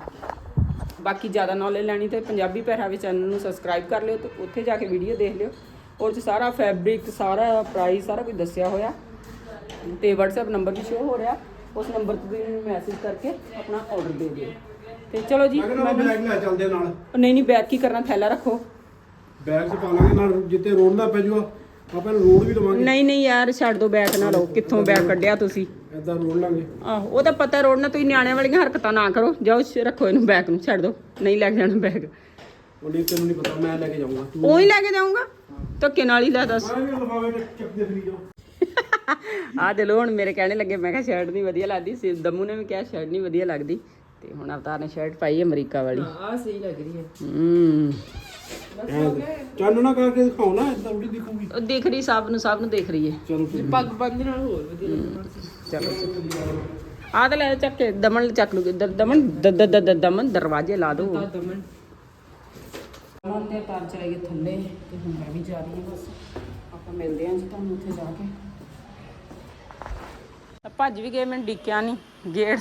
ਬਾਕੀ ਜ਼ਿਆਦਾ ਨੌਲੇਜ ਲੈਣੀ ਤੇ ਪੰਜਾਬੀ ਪਹਿਰਾਵੇ ਚੈਨਲ ਨੂੰ ਸਬਸਕ੍ਰਾਈਬ ਕਰ ਲਿਓ ਤੇ ਉੱਥੇ ਜਾ ਕੇ ਵੀਡੀਓ ਦੇਖ ਲਿਓ। ਉਹ 'ਚ ਸਾਰਾ ਫੈਬਰਿਕ ਸਾਰਾ ਪ੍ਰਾਈਸ ਸਾਰਾ ਕੁਝ ਦੱਸਿਆ ਹੋਇਆ। ਤੇ WhatsApp ਨੰਬਰ ਵੀ ਸ਼ੋ ਹੋ ਰਿਹਾ। ਉਸ ਨੰਬਰ ਤੇ ਤੁਸੀਂ ਮੈਸੇਜ ਕਰਕੇ ਆਪਣਾ ਆਰਡਰ ਦੇ ਦਿਓ। ਤੇ ਚਲੋ ਜੀ ਮੈਂ ਬੈਗ ਲੈ ਚੱਲਦੇ ਨਾਲ। ਨਹੀਂ ਨਹੀਂ ਬੈਗ ਕੀ ਕਰਨਾ ਥੈਲਾ ਰੱਖੋ। ਬੈਗ 'ਚ ਪਾ ਲਾਂਗੇ ਨਾਲ ਜਿੱਤੇ ਰੋਡ ਨਾ ਪੈ ਜਾਊਗਾ ਆਪਾਂ ਇਹਨੂੰ ਰੋਡ ਵੀ ਦਵਾਂਗੇ। ਨਹੀਂ ਨਹੀਂ ਯਾਰ ਛੱਡ ਦੋ ਬੈਗ ਨਾ ਲਓ ਕਿੱਥੋਂ ਬੈਗ ਕੱਢਿਆ ਤੁਸੀਂ? ਐਦਾਂ ਰੋਡ ਲਾਂਗੇ। ਆਹੋ ਉਹ ਤਾਂ ਪਤਾ ਰੋਡ ਨਾ ਤੁਸੀਂ ਨਿਆਣਿਆਂ ਵਾਲੀਆਂ ਹਰਕਤਾਂ ਨਾ ਕਰੋ। ਜਾਓ ਸ਼- ਰੱਖੋ ਇਹਨੂੰ ਬੈਗ ਨੂੰ ਛੱਡ ਦੋ। ਨਹੀਂ ਲੈ ਕੇ ਜਾਣਾ ਬੈਗ ਉਹ ਨਹੀਂ ਤੈਨੂੰ ਨਹੀਂ ਪਤਾ ਮੈਂ ਲੈ ਕੇ ਜਾਊਂਗਾ। ਉਹ ਹੀ ਲੈ ਕੇ ਜਾਊਂਗਾ? ਧੱਕੇ ਨਾਲ ਹੀ ਲੈ ਦੱਸ। ਮੈਂ ਵੀ ਲਫਾਵੇ ਤੇ ਚੱਕਦੇ ਫਰੀ ਜਾਓ ਆਹ ਦੇ ਲੋ ਹੁਣ ਮੇਰੇ ਕਹਿਣੇ ਲੱਗੇ ਮੈਂ ਕਿਹਾ ਸ਼ਰਟ ਨਹੀਂ ਵਧੀਆ ਲੱਗਦੀ। ਸੀ ਦਮੂ ਨੇ ਵੀ ਕਿਹਾ ਸ਼ਰਟ ਨਹੀਂ ਵਧੀਆ ਲੱਗਦੀ। ਤੇ ਹੁਣ ਅਵਤਾਰ ਨੇ ਸ਼ਰਟ ਪਾਈ ਅਮਰੀਕਾ ਵਾਲੀ। ਆ ਸਹੀ ਲੱਗ ਰਹੀ ਹੈ। ਹੂੰ। ਚੰਨ ਨਾ ਕਰਕੇ ਦਿਖਾਓ ਨਾ ਐਦਾਂ ਉਡੀ ਦਿਖੂਗੀ। ਉਹ ਦੇਖ ਰਹੀ ਸਭ ਨੂੰ ਸਭ ਨੂੰ ਦੇਖ ਰਹੀ ਹੈ। ਚਲੋ ਫਿਰ। ਪੱਗ ਬੰਦ ਨਾਲ ਹੋਰ ਵਧੀਆ ਚਲੋ ਆਹ ਤਾਂ ਲੈ ਚੱਕ ਕੇ ਦਮਨ ਚੱਕ ਲੂ ਇੱਧਰ ਦਮਨ ਦ ਦ ਦ- ਦ- ਦਮਨ ਦਰਵਾਜ਼ੇ ਲਾ ਦੋ। ਦਮਨ। ਮਨ ਤੇ ਚਲੇ ਗਏ ਥੱਲੇ ਤੇ ਹੁਣ ਮੈਂ ਵੀ ਜਾ ਰਹੀ ਹਾਂ ਬਸ। ਆਪਾਂ ਮਿਲਦੇ ਹਾਂ ਜੀ ਤੁਹਾਨੂੰ ਉੱਥੇ ਜਾ ਕੇ। ਭੱਜ ਵੀ ਗਏ ਮੈਨੂੰ ਡਿੱਕਿਆ ਨਹੀਂ ਗੇਟ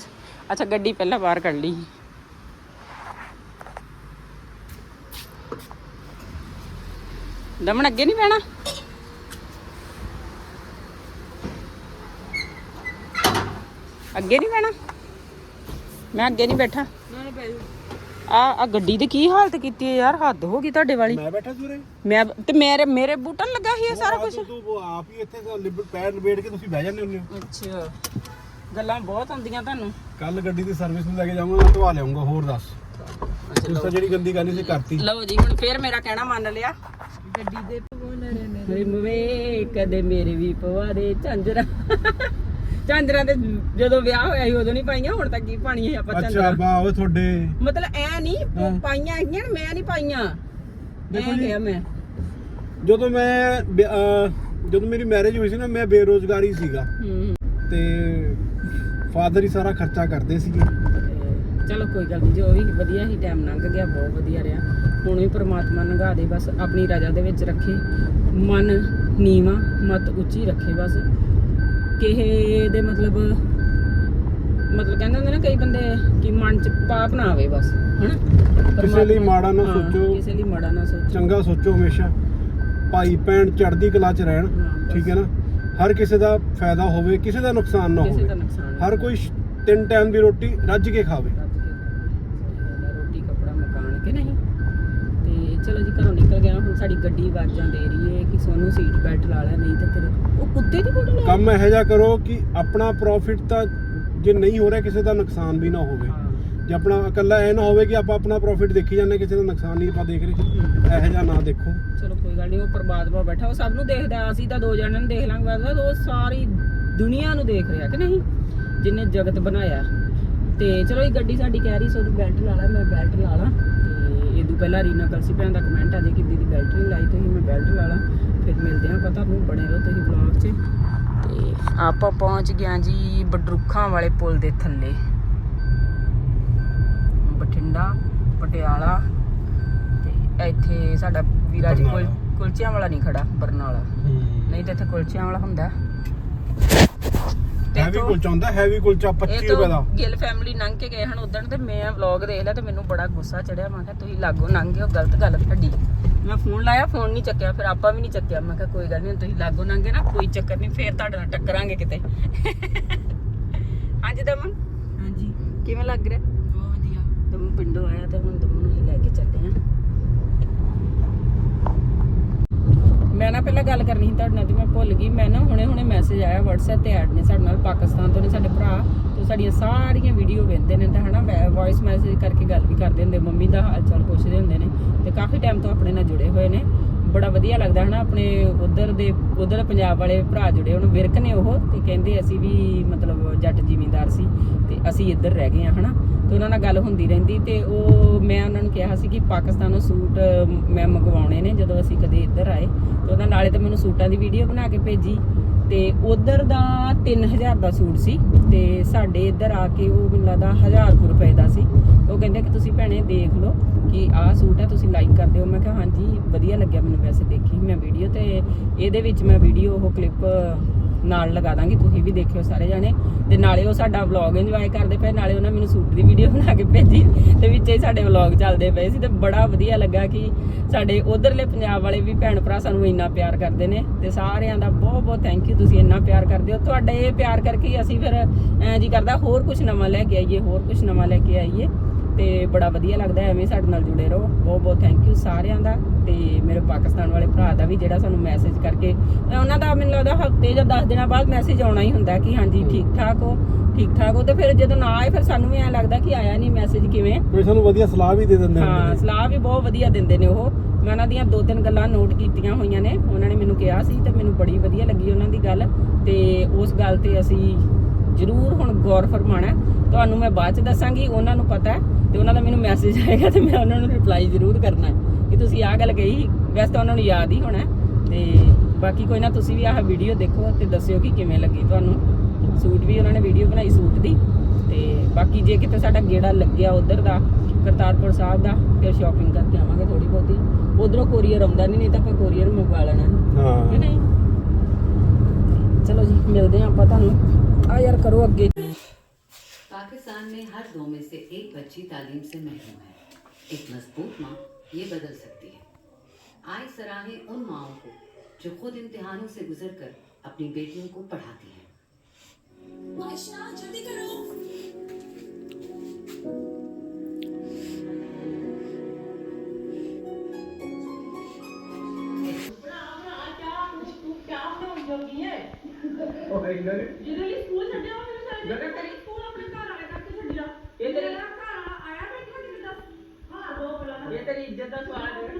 ਅੱਛਾ ਗੱਡੀ ਪਹਿਲਾਂ ਬਾਹਰ ਕੱਢ ਲਈ ਦਮਨ ਅੱਗੇ ਨਹੀਂ ਪੈਣਾ ਅੱਗੇ ਨਹੀਂ ਪੈਣਾ ਮੈਂ ਅੱਗੇ ਨਹੀਂ ਬੈਠਾ। ਨਾ ਨਾ ਪੈ ਆ ਆ ਗੱਡੀ ਦੀ ਕੀ ਹਾਲਤ ਕੀਤੀ ਹੈ ਯਾਰ? ਹੱਦ ਹੋ ਗਈ ਤੁਹਾਡੇ ਵਾਲੀ। ਮੈਂ ਬੈਠਾ ਸੂਰੇ ਮੈਂ ਤੇ ਮੇਰੇ ਮੇਰੇ ਬੂਟਨ ਲੱਗਾ ਸੀ ਇਹ ਸਾਰਾ ਕੁਝ ਤੂੰ ਉਹ ਆਪ ਹੀ ਇੱਥੇ ਪੈਰ ਲਪੇਟ ਕੇ ਤੁਸੀਂ ਬਹਿ ਜਾਂਦੇ ਹੁੰਦੇ ਹੋ। ਅੱਛਾ। ਗੱਲਾਂ ਬਹੁਤ ਆਉਂਦੀਆਂ ਤੁਹਾਨੂੰ। ਕੱਲ ਗੱਡੀ ਦੀ ਸਰਵਿਸ ਨੂੰ ਲੈ ਕੇ ਜਾਊਂਗਾ ਧਵਾ ਲਿਆਉਂਗਾ ਹੋਰ ਦੱਸ। ਉਸ ਤਾਂ ਜਿਹੜੀ ਗੰਦੀ ਕਰਨੀ ਸੀ ਕਰਤੀ। ਲਓ ਜੀ ਹੁਣ ਫੇਰ ਮੇਰਾ ਕਹਿਣਾ ਮੰਨ ਲਿਆ। ਗੱਡੀ ਦੇ ਪਵਨਰੇ ਨੇ। ਰਿਮਵੇ ਕਦੇ ਮੇਰੇ ਵੀ ਪਵਾ ਦੇ ਝਾਂਜਰਾ। ਝਾਂਜਰਾ ਤੇ ਜਦੋਂ ਵਿਆਹ ਹੋਇਆ ਸੀ ਉਦੋਂ ਨਹੀਂ ਪਾਈਆਂ ਹੁਣ ਤੱਕ ਕੀ ਪਾਣੀ ਹੈ ਆਪਾਂ ਅੱਛਾ ਝਾਂਜਰਾ? ਬਾ ਉਹ ਤੁਹਾਡੇ। ਮਤਲਬ ਐ ਨਹੀਂ ਹਾਂ। ਪਾਈਆਂ ਹੈਗੀਆਂ ਨਾ, ਮੈਂ ਨਹੀਂ ਪਾਈਆਂ। ਦੇਖੋ ਦੇਖੋ ਜੀ। ਕਿਹਾ ਮੈਂ। ਜਦੋਂ ਮੈਂ ਵਿ- ਅਹ ਜਦੋਂ ਮੇਰੀ ਮੈਰਿਜ ਹੋਈ ਸੀ ਨਾ ਮੈਂ ਬੇਰੋਜ਼ਗਾਰੀ ਸੀਗਾ। ਹੂੰ। ਤੇ ਫਾਦਰ ਹੀ ਸਾਰਾ ਖਰਚਾ ਕਰਦੇ ਸੀਗੇ। ਚਲੋ ਕੋਈ ਗੱਲ ਨਹੀਂ ਜੋ ਵੀ ਵਧੀਆ ਹੀ ਟਾਈਮ ਲੰਘ ਗਿਆ ਬਹੁਤ ਵਧੀਆ ਰਿਹਾ। ਹੁਣ ਵੀ ਪ੍ਰਮਾਤਮਾ ਨਗਾ ਦੇ ਬਸ ਆਪਣੀ ਰਜਾ ਦੇ ਵਿੱਚ ਰੱਖੇ। ਮਨ ਨੀਵਾ ਮਤ ਉੱਚੀ ਰੱਖੇ ਬਸ। ਕਿਸੇ ਦੇ ਮਤਲਬ ਮਤਲਬ ਕਹਿੰਦੇ ਹੁੰਦੇ ਨਾ ਕਈ ਬੰਦੇ ਕਿ ਮਨ ਚ ਪਾਪ ਨਾ ਆਵੇ ਬਸ ਹਨਾ? ਕਿਸੇ ਲਈ ਪਰਮਾਤਮਾ- ਮਾੜਾ ਨਾ ਹਾਂ, ਸੋਚੋ। ਕਿਸੇ ਲਈ ਮਾੜਾ ਨਾ ਸੋਚੋ। ਚੰਗਾ ਸੋਚੋ ਹਮੇਸ਼ਾ। ਭਾਈ ਭੈਣ ਚੜ੍ਹਦੀ ਕਲਾ 'ਚ ਰਹਿਣ। ਠੀਕ ਹੈ ਨਾ? ਹਰ ਕਿਸੇ ਦਾ ਫਾਇਦਾ ਹੋਵੇ ਕਿਸੇ ਦਾ ਨੁਕਸਾਨ ਨਾ ਹੋਵੇ। ਹਰ ਕੋਈ ਤਿੰਨ ਟਾਈਮ ਦੀ ਰੋਟੀ ਰੱਜ ਕੇ ਖਾਵੇ। ਰੋਟੀ ਕਪੜਾ ਮਕਾਨ ਕੇ ਨਹੀਂ? ਨਿਕਲ ਗਿਆ ਹੁਣ ਸਾਡੀ ਗੱਡੀ ਵਾਜਾਂ ਦੇ ਰਹੀ ਏ ਕਿ ਸੋਨੂੰ ਸੀਟ ਬੈਲਟ ਲਾ ਲੈ ਨਹੀਂ ਤੇ ਤੇਰੇ ਉਹ ਕੁੱਤੇ ਦੀ ਫੋਟੋ ਲਾ ਕੰਮ ਇਹੋ ਜਿਹਾ ਕਰੋ ਕਿ ਆਪਣਾ ਪ੍ਰੋਫਿਟ ਤਾਂ ਜੇ ਨਹੀਂ ਹੋ ਰਿਹਾ ਕਿਸੇ ਦਾ ਨੁਕਸਾਨ ਵੀ ਨਾ ਹੋਵੇ। ਜੇ ਆਪਣਾ ਇਕੱਲਾ ਇਹ ਨਾ ਹੋਵੇ ਕਿ ਆਪਾਂ ਆਪਣਾ ਪ੍ਰੋਫਿਟ ਦੇਖੀ ਜਾਂਦੇ ਕਿਸੇ ਦਾ ਨੁਕਸਾਨ ਨਹੀਂ ਆਪਾਂ ਦੇਖ ਰਹੇ। ਇਹੋ ਜਿਹਾ ਨਾ ਦੇਖੋ। ਚਲੋ ਕੋਈ ਗੱਲ ਨਹੀਂ ਉਹ ਪਰਮਾਤਮਾ ਬੈਠਾ ਉਹ ਸਭ ਨੂੰ ਦੇਖਦਾ ਅਸੀਂ ਤਾਂ ਦੋ ਜਣਿਆਂ ਨੂੰ ਦੇਖ ਲਾਂਗੇ ਬਸ ਉਹ ਸਾਰੀ ਦੁਨੀਆ ਨੂੰ ਦੇਖ ਰਿਹਾ ਕਿ ਨਹੀਂ? ਜਿਨੇ ਜਗਤ ਬਣਾਇਆ। ਤੇ ਚਲੋ ਇਹ ਗੱਡੀ ਸਾਡੀ ਕਹਿ ਰਹੀ ਸੋਨੂੰ ਬੈਲਟ ਲਾ ਲੈ ਮੈਂ ਬੈਲਟ ਲਾ ਲਾਂ। ਤੇ ਪਹਿਲਾਂ ਰੀਨਾ ਕਲਸੀ ਭੈਣ ਦਾ ਕਮੈਂਟ ਆ ਜੇ ਕਿ ਦੀਦੀ ਬੈਲਟ ਨਹੀਂ ਲਾਈ ਤੁਸੀਂ ਮੈਂ ਬੈਲਟ ਲਾ ਲਾਂ ਫਿਰ ਮਿਲਦੇ ਹਾਂ ਪਤਾ ਤੁਹਾਨੂੰ ਬਣੇ ਰਹੋ ਤੁਸੀਂ ਵਲੌਗ 'ਚ। ਤੇ ਆਪਾਂ ਪਹੁੰਚ ਗਿਆ ਜੀ ਬਡਰੁੱਖਾਂ ਵਾਲੇ ਪੁਲ ਦੇ ਥੱਲੇ। ਬਠਿੰਡਾ ਪਟਿਆਲਾ ਤੇ ਇੱਥੇ ਸਾਡਾ ਵੀਰਾ ਜੀ ਕੁਲ। ਕੁਲਚਿਆਂ ਵਾਲਾ ਨਹੀਂ ਖੜਾ ਬਰਨਾਲਾ। ਨਹੀਂ ਤੇ ਇੱਥੇ ਕੁਲਚਿਆਂ ਵਾਲਾ ਹੁੰਦਾ। ਤੇ। ਹੈਵੀ ਕੁਲਚਾ ਹੁੰਦਾ ਹੈਵੀ ਕੁਲਚਾ 25 ਇਹ ਰੁਪਏ ਦਾ। ਤੋਂ ਗਿੱਲ ਫੈਮਿਲੀ ਲੰਘ ਕੇ ਗਏ ਹਨ ਉਦੋਂ ਤੇ ਮੈਂ ਵਲੌਗ ਦੇਖ ਲਿਆ ਤੇ ਮੈਨੂੰ ਬੜਾ ਗੁੱਸਾ ਚੜਿਆ। ਮੈਂ ਕਿਹਾ ਤੁਸੀਂ ਲਾਗੋ ਲੰਘ ਗਏ ਹੋ ਗਲਤ ਗੱਲ ਤੁਹਾਡੀ। ਮੈਂ ਫੋਨ ਲਾਇਆ ਫੋਨ ਨਹੀਂ ਚੱਕਿਆ ਫਿਰ ਆਪਾਂ ਵੀ ਨਹੀਂ ਚੱਕਿਆ। ਮੈਂ ਕਿਹਾ ਕੋਈ ਗੱਲ ਨਹੀਂ ਤੁਸੀਂ ਲਾਗੋ ਲੰਘੇ ਨਾ ਕੋਈ ਚੱਕਰ ਨਹੀਂ ਫੇਰ ਤੁਹਾਡੇ ਨਾਲ ਟੱਕਰਾਂਗੇ ਕਿਤੇ। ਹਾਂਜੀ ਦਮਨ? ਹਾਂਜੀ। ਕਿਵੇਂ ਲੱਗ ਰਿਹਾ? ਬਹੁਤ ਵਧੀਆ। ਦਮਨ ਪਿੰਡੋਂ ਆਇਆ ਤੇ ਹੁਣ ਦਮਨ ਨੂੰ ਹੀ ਲੈ ਕੇ ਚੱਲੇ ਆ। ਮੈਂ ਨਾ ਪਹਿਲਾਂ ਗੱਲ ਕਰਨੀ ਸੀ ਤੁਹਾਡੇ ਨਾਲ ਤੇ ਮੈਂ ਭੁੱਲ ਗਈ। ਮੈਂ ਨਾ ਹੁਣੇ ਹੁਣੇ ਮੈਸੇਜ ਆਇਆ WhatsApp ਤੇ ਐਡ ਨੇ ਸਾਡੇ ਨਾਲ, ਪਾਕਿਸਤਾਨ ਤੋਂ ਨੇ ਸਾਡੇ ਭਰਾ। ਤੇ ਸਾਡੀਆਂ ਸਾਰੀਆਂ ਵੀਡੀਓ ਵੇਖਦੇ ਨੇ ਤਾਂ ਹਨਾ ਵੌਇਸ ਮੈਸੇਜ ਕਰਕੇ ਗੱਲ ਵੀ ਕਰਦੇ ਹੁੰਦੇ ਮੰਮੀ ਦਾ ਹਾਲ ਚਾਲ ਪੁੱਛਦੇ ਹੁੰਦੇ ਨੇ ਤੇ ਕਾਫੀ ਟਾਈਮ ਤੋਂ ਆਪਣੇ ਨਾਲ ਜੁੜੇ ਹੋਏ ਨੇ। ਬੜਾ ਵਧੀਆ ਲੱਗਦਾ ਹਨਾ, ਆਪਣੇ ਉਧਰ ਦੇ, ਉਧਰ ਪੰਜਾਬ ਵਾਲੇ ਭਰਾ ਜੁੜੇ ਉਹਨੂੰ ਵਿਰਕ ਨੇ ਉਹ ਤੇ ਕਹਿੰਦੇ ਅਸੀਂ ਵੀ ਮਤਲਬ ਜੱਟ ਜ਼ਿਮੀਂਦਾਰ ਸੀ ਤੇ ਅਸੀਂ ਇੱਧਰ ਰਹਿ ਗਏ ਆ ਹਨਾ। ਤੇ ਉਹਨਾਂ ਨਾਲ ਗੱਲ ਹੁੰਦੀ ਰਹਿੰਦੀ ਤੇ ਉਹ, ਮੈਂ ਉਹਨਾਂ ਨੂੰ ਕਿਹਾ ਸੀ ਕਿ ਪਾਕਿਸਤਾਨੋਂ ਸੂਟ ਮੈਂ ਮੰਗਵਾਉਣੇ ਨੇ ਜਦੋਂ ਅਸੀਂ ਕਦੇ ਇੱਧਰ ਆਏ। ਤੇ ਉਹਨਾਂ ਨਾਲੇ ਤਾਂ ਮੈਨੂੰ ਸੂਟਾਂ ਦੀ ਵੀਡੀਓ ਬਣਾ ਕੇ ਭੇਜੀ ਤੇ ਉਧਰ ਦਾ 3000 ਦਾ ਸੂਟ ਸੀ ਤੇ ਸਾਡੇ ਇੱਧਰ ਆ ਕੇ ਉਹ ਮੈਨੂੰ ਲੱਗਦਾ 1000 ਕੁ ਰੁਪਏ ਦਾ ਸੀ। ਉਹ ਕਹਿੰਦੇ ਕਿ ਤੁਸੀਂ ਭੈਣੇ ਦੇਖ ਲਓ। ਕਿ ਆਹ ਸੂਟ ਹੈ, ਤੁਸੀਂ ਲਾਈਕ ਕਰਦੇ ਹੋ। ਮੈਂ ਕਿਹਾ, ਹਾਂਜੀ, ਵਧੀਆ ਲੱਗਿਆ ਮੈਨੂੰ ਵੈਸੇ ਦੇਖੀ ਮੈਂ ਵੀਡੀਓ ਤੇ ਇਹਦੇ ਵਿੱਚ ਮੈਂ ਵੀਡੀਓ ਉਹ ਕਲਿੱਪ ਨਾਲ ਲਗਾ ਦਾਂਗੀ, ਤੁਸੀਂ ਵੀ ਦੇਖਿਓ ਸਾਰੇ ਜਾਣੇ। ਤੇ ਨਾਲੇ ਉਹ ਸਾਡਾ ਵਲੌਗ ਇੰਜੋਏ ਕਰਦੇ ਪਏ, ਨਾਲੇ ਉਹਨਾਂ ਮੈਨੂੰ ਸੂਟ ਦੀ ਵੀਡੀਓ ਬਣਾ ਕੇ ਭੇਜੀ ਤੇ ਵਿੱਚ ਹੀ ਸਾਡੇ ਵਲੌਗ ਚੱਲਦੇ ਪਏ ਸੀ ਤੇ ਬੜਾ ਵਧੀਆ ਲੱਗਾ ਕਿ ਸਾਡੇ ਉਧਰਲੇ ਪੰਜਾਬ ਵਾਲੇ ਵੀ ਭੈਣ ਭਰਾ ਸਾਨੂੰ ਇੰਨਾ ਪਿਆਰ ਕਰਦੇ ਨੇ ਤੇ ਸਾਰਿਆਂ ਦਾ ਬਹੁਤ ਬਹੁਤ ਥੈਂਕ ਯੂ ਤੁਸੀਂ ਇੰਨਾ ਪਿਆਰ ਕਰਦੇ ਹੋ। ਤੁਹਾਡੇ ਇਹ ਪਿਆਰ ਕਰਕੇ ਅਸੀਂ ਫਿਰ ਜੀ ਕਰਦਾ, ਹੋਰ ਕੁਝ ਨਵਾਂ ਲੈ ਕੇ ਆਈਏ, ਹੋਰ ਕੁਝ ਨਵਾਂ ਲੈ ਕੇ ਆਈਏ। ਤੇ ਬੜਾ ਵਧੀਆ ਲੱਗਦਾ ਹੈ, ਐਵੇਂ ਸਾਡੇ ਨਾਲ ਜੁੜੇ ਰਹੋ। ਬਹੁਤ ਬਹੁਤ ਥੈਂਕ ਯੂ ਸਾਰਿਆਂ ਦਾ ਤੇ ਮੇਰੇ ਪਾਕਿਸਤਾਨ ਵਾਲੇ ਭਰਾ ਦਾ ਵੀ ਜਿਹੜਾ ਸਾਨੂੰ ਮੈਸੇਜ ਕਰਕੇ ਉਹਨਾਂ ਦਾ ਮੈਨੂੰ ਲੱਗਦਾ ਹਫ਼ਤੇ ਜਾਂ 10 ਦਿਨਾਂ ਬਾਅਦ ਮੈਸੇਜ ਆਉਣਾ ਹੀ ਹੁੰਦਾ ਕਿ ਹਾਂਜੀ ਠੀਕ ਠਾਕ ਹੋ ਠੀਕ ਠਾਕ ਹੋ ਤੇ ਫਿਰ ਜਦੋਂ ਨਾ ਆਏ ਫਿਰ ਸਾਨੂੰ ਵੀ ਐਂ ਲੱਗਦਾ ਕਿ ਆਇਆ ਨਹੀਂ ਮੈਸੇਜ ਕਿਵੇਂ। ਕੋਈ ਸਾਨੂੰ ਵਧੀਆ ਸਲਾਹ ਵੀ ਦੇ ਦਿੰਦੇ ਹਾਂ ਨੇ। ਸਲਾਹ ਵੀ ਬਹੁਤ ਵਧੀਆ ਦਿੰਦੇ ਨੇ ਉਹ। ਮੈਂ ਉਹਨਾਂ ਦੀਆਂ ਦੋ ਤਿੰਨ ਗੱਲਾਂ ਨੋਟ ਕੀਤੀਆਂ ਹੋਈਆਂ ਨੇ ਉਹਨਾਂ ਨੇ ਮੈਨੂੰ ਕਿਹਾ ਸੀ ਤੇ ਮੈਨੂੰ ਬੜੀ ਵਧੀਆ ਲੱਗੀ ਉਹਨਾਂ ਦੀ ਗੱਲ ਤੇ ਉਸ ਗੱਲ ਤੇ ਅਸੀਂ ਜ਼ਰੂਰ ਹੁਣ ਗੌਰ ਫਰਮਾਣਾ ਤੁਹਾਨੂੰ ਮੈਂ ਬਾਅਦ ਚ ਦੱਸਾਂਗੀ ਉਹਨਾਂ ਨੂੰ ਪਤਾ ਹੈ ਤੇ ਉਹਨਾਂ ਦਾ ਮੈਨੂੰ ਮੈਸੇਜ ਆਏਗਾ ਤੇ ਮੈਂ ਉਹਨਾਂ ਨੂੰ ਰਿਪਲਾਈ ਜ਼ਰੂਰ ਕਰਨਾ ਕਿ ਤੁਸੀਂ ਆਹ ਗੱਲ ਕਹੀ ਵੈਸੇ ਤਾਂ ਉਹਨਾਂ ਨੂੰ ਯਾਦ ਹੀ ਹੋਣਾ। ਤੇ ਬਾਕੀ ਕੋਈ ਨਾ ਤੁਸੀਂ ਵੀ ਆਹ ਵੀਡੀਓ ਦੇਖੋ ਤੇ ਦੱਸਿਓ ਕਿ ਕਿਵੇਂ ਲੱਗੀ ਤੁਹਾਨੂੰ। ਸੂਟ ਵੀ ਉਹਨਾਂ ਨੇ ਵੀਡੀਓ ਬਣਾਈ ਸੂਟ ਦੀ ਤੇ ਬਾਕੀ ਜੇ ਕਿਤੇ ਸਾਡਾ ਗੇੜਾ ਲੱਗਿਆ ਉਧਰ ਦਾ ਕਰਤਾਰਪੁਰ ਸਾਹਿਬ ਦਾ ਫਿਰ ਸ਼ਾਪਿੰਗ ਕਰਕੇ ਆਵਾਂਗੇ ਥੋੜੀ ਬਹੁਤੀ। ਉਧਰੋਂ ਕੋਰੀਅਰ ਆਉਂਦਾ ਨਹੀਂ ਨਹੀਂ ਤਾਂ ਆਪਾਂ ਕੋਰੀਅਰ ਮੰਗਵਾ ਲੈਣਾ ਹੈ। ਨਹੀਂ? ਚਲੋ ਜੀ ਮਿਲਦੇ ਹਾਂ ਆਪਾਂ ਤੁਹਾਨੂੰ। ਆ ਯਾਰ ਕਰੋ ਅੱਗੇ। पाकिस्तान में हर दो में से एक बच्ची तालीम से महरूम है। एक मज़बूत माँ ये बदल सकती है। आई सराहे उन माओ को जो खुद इम्तिहानों से गुजर कर अपनी बेटियों को पढ़ाती है। जल्दी करो। योगी है। ਇੱਜ਼ਤ ਦਾ ਸਵਾਲ ਹੈ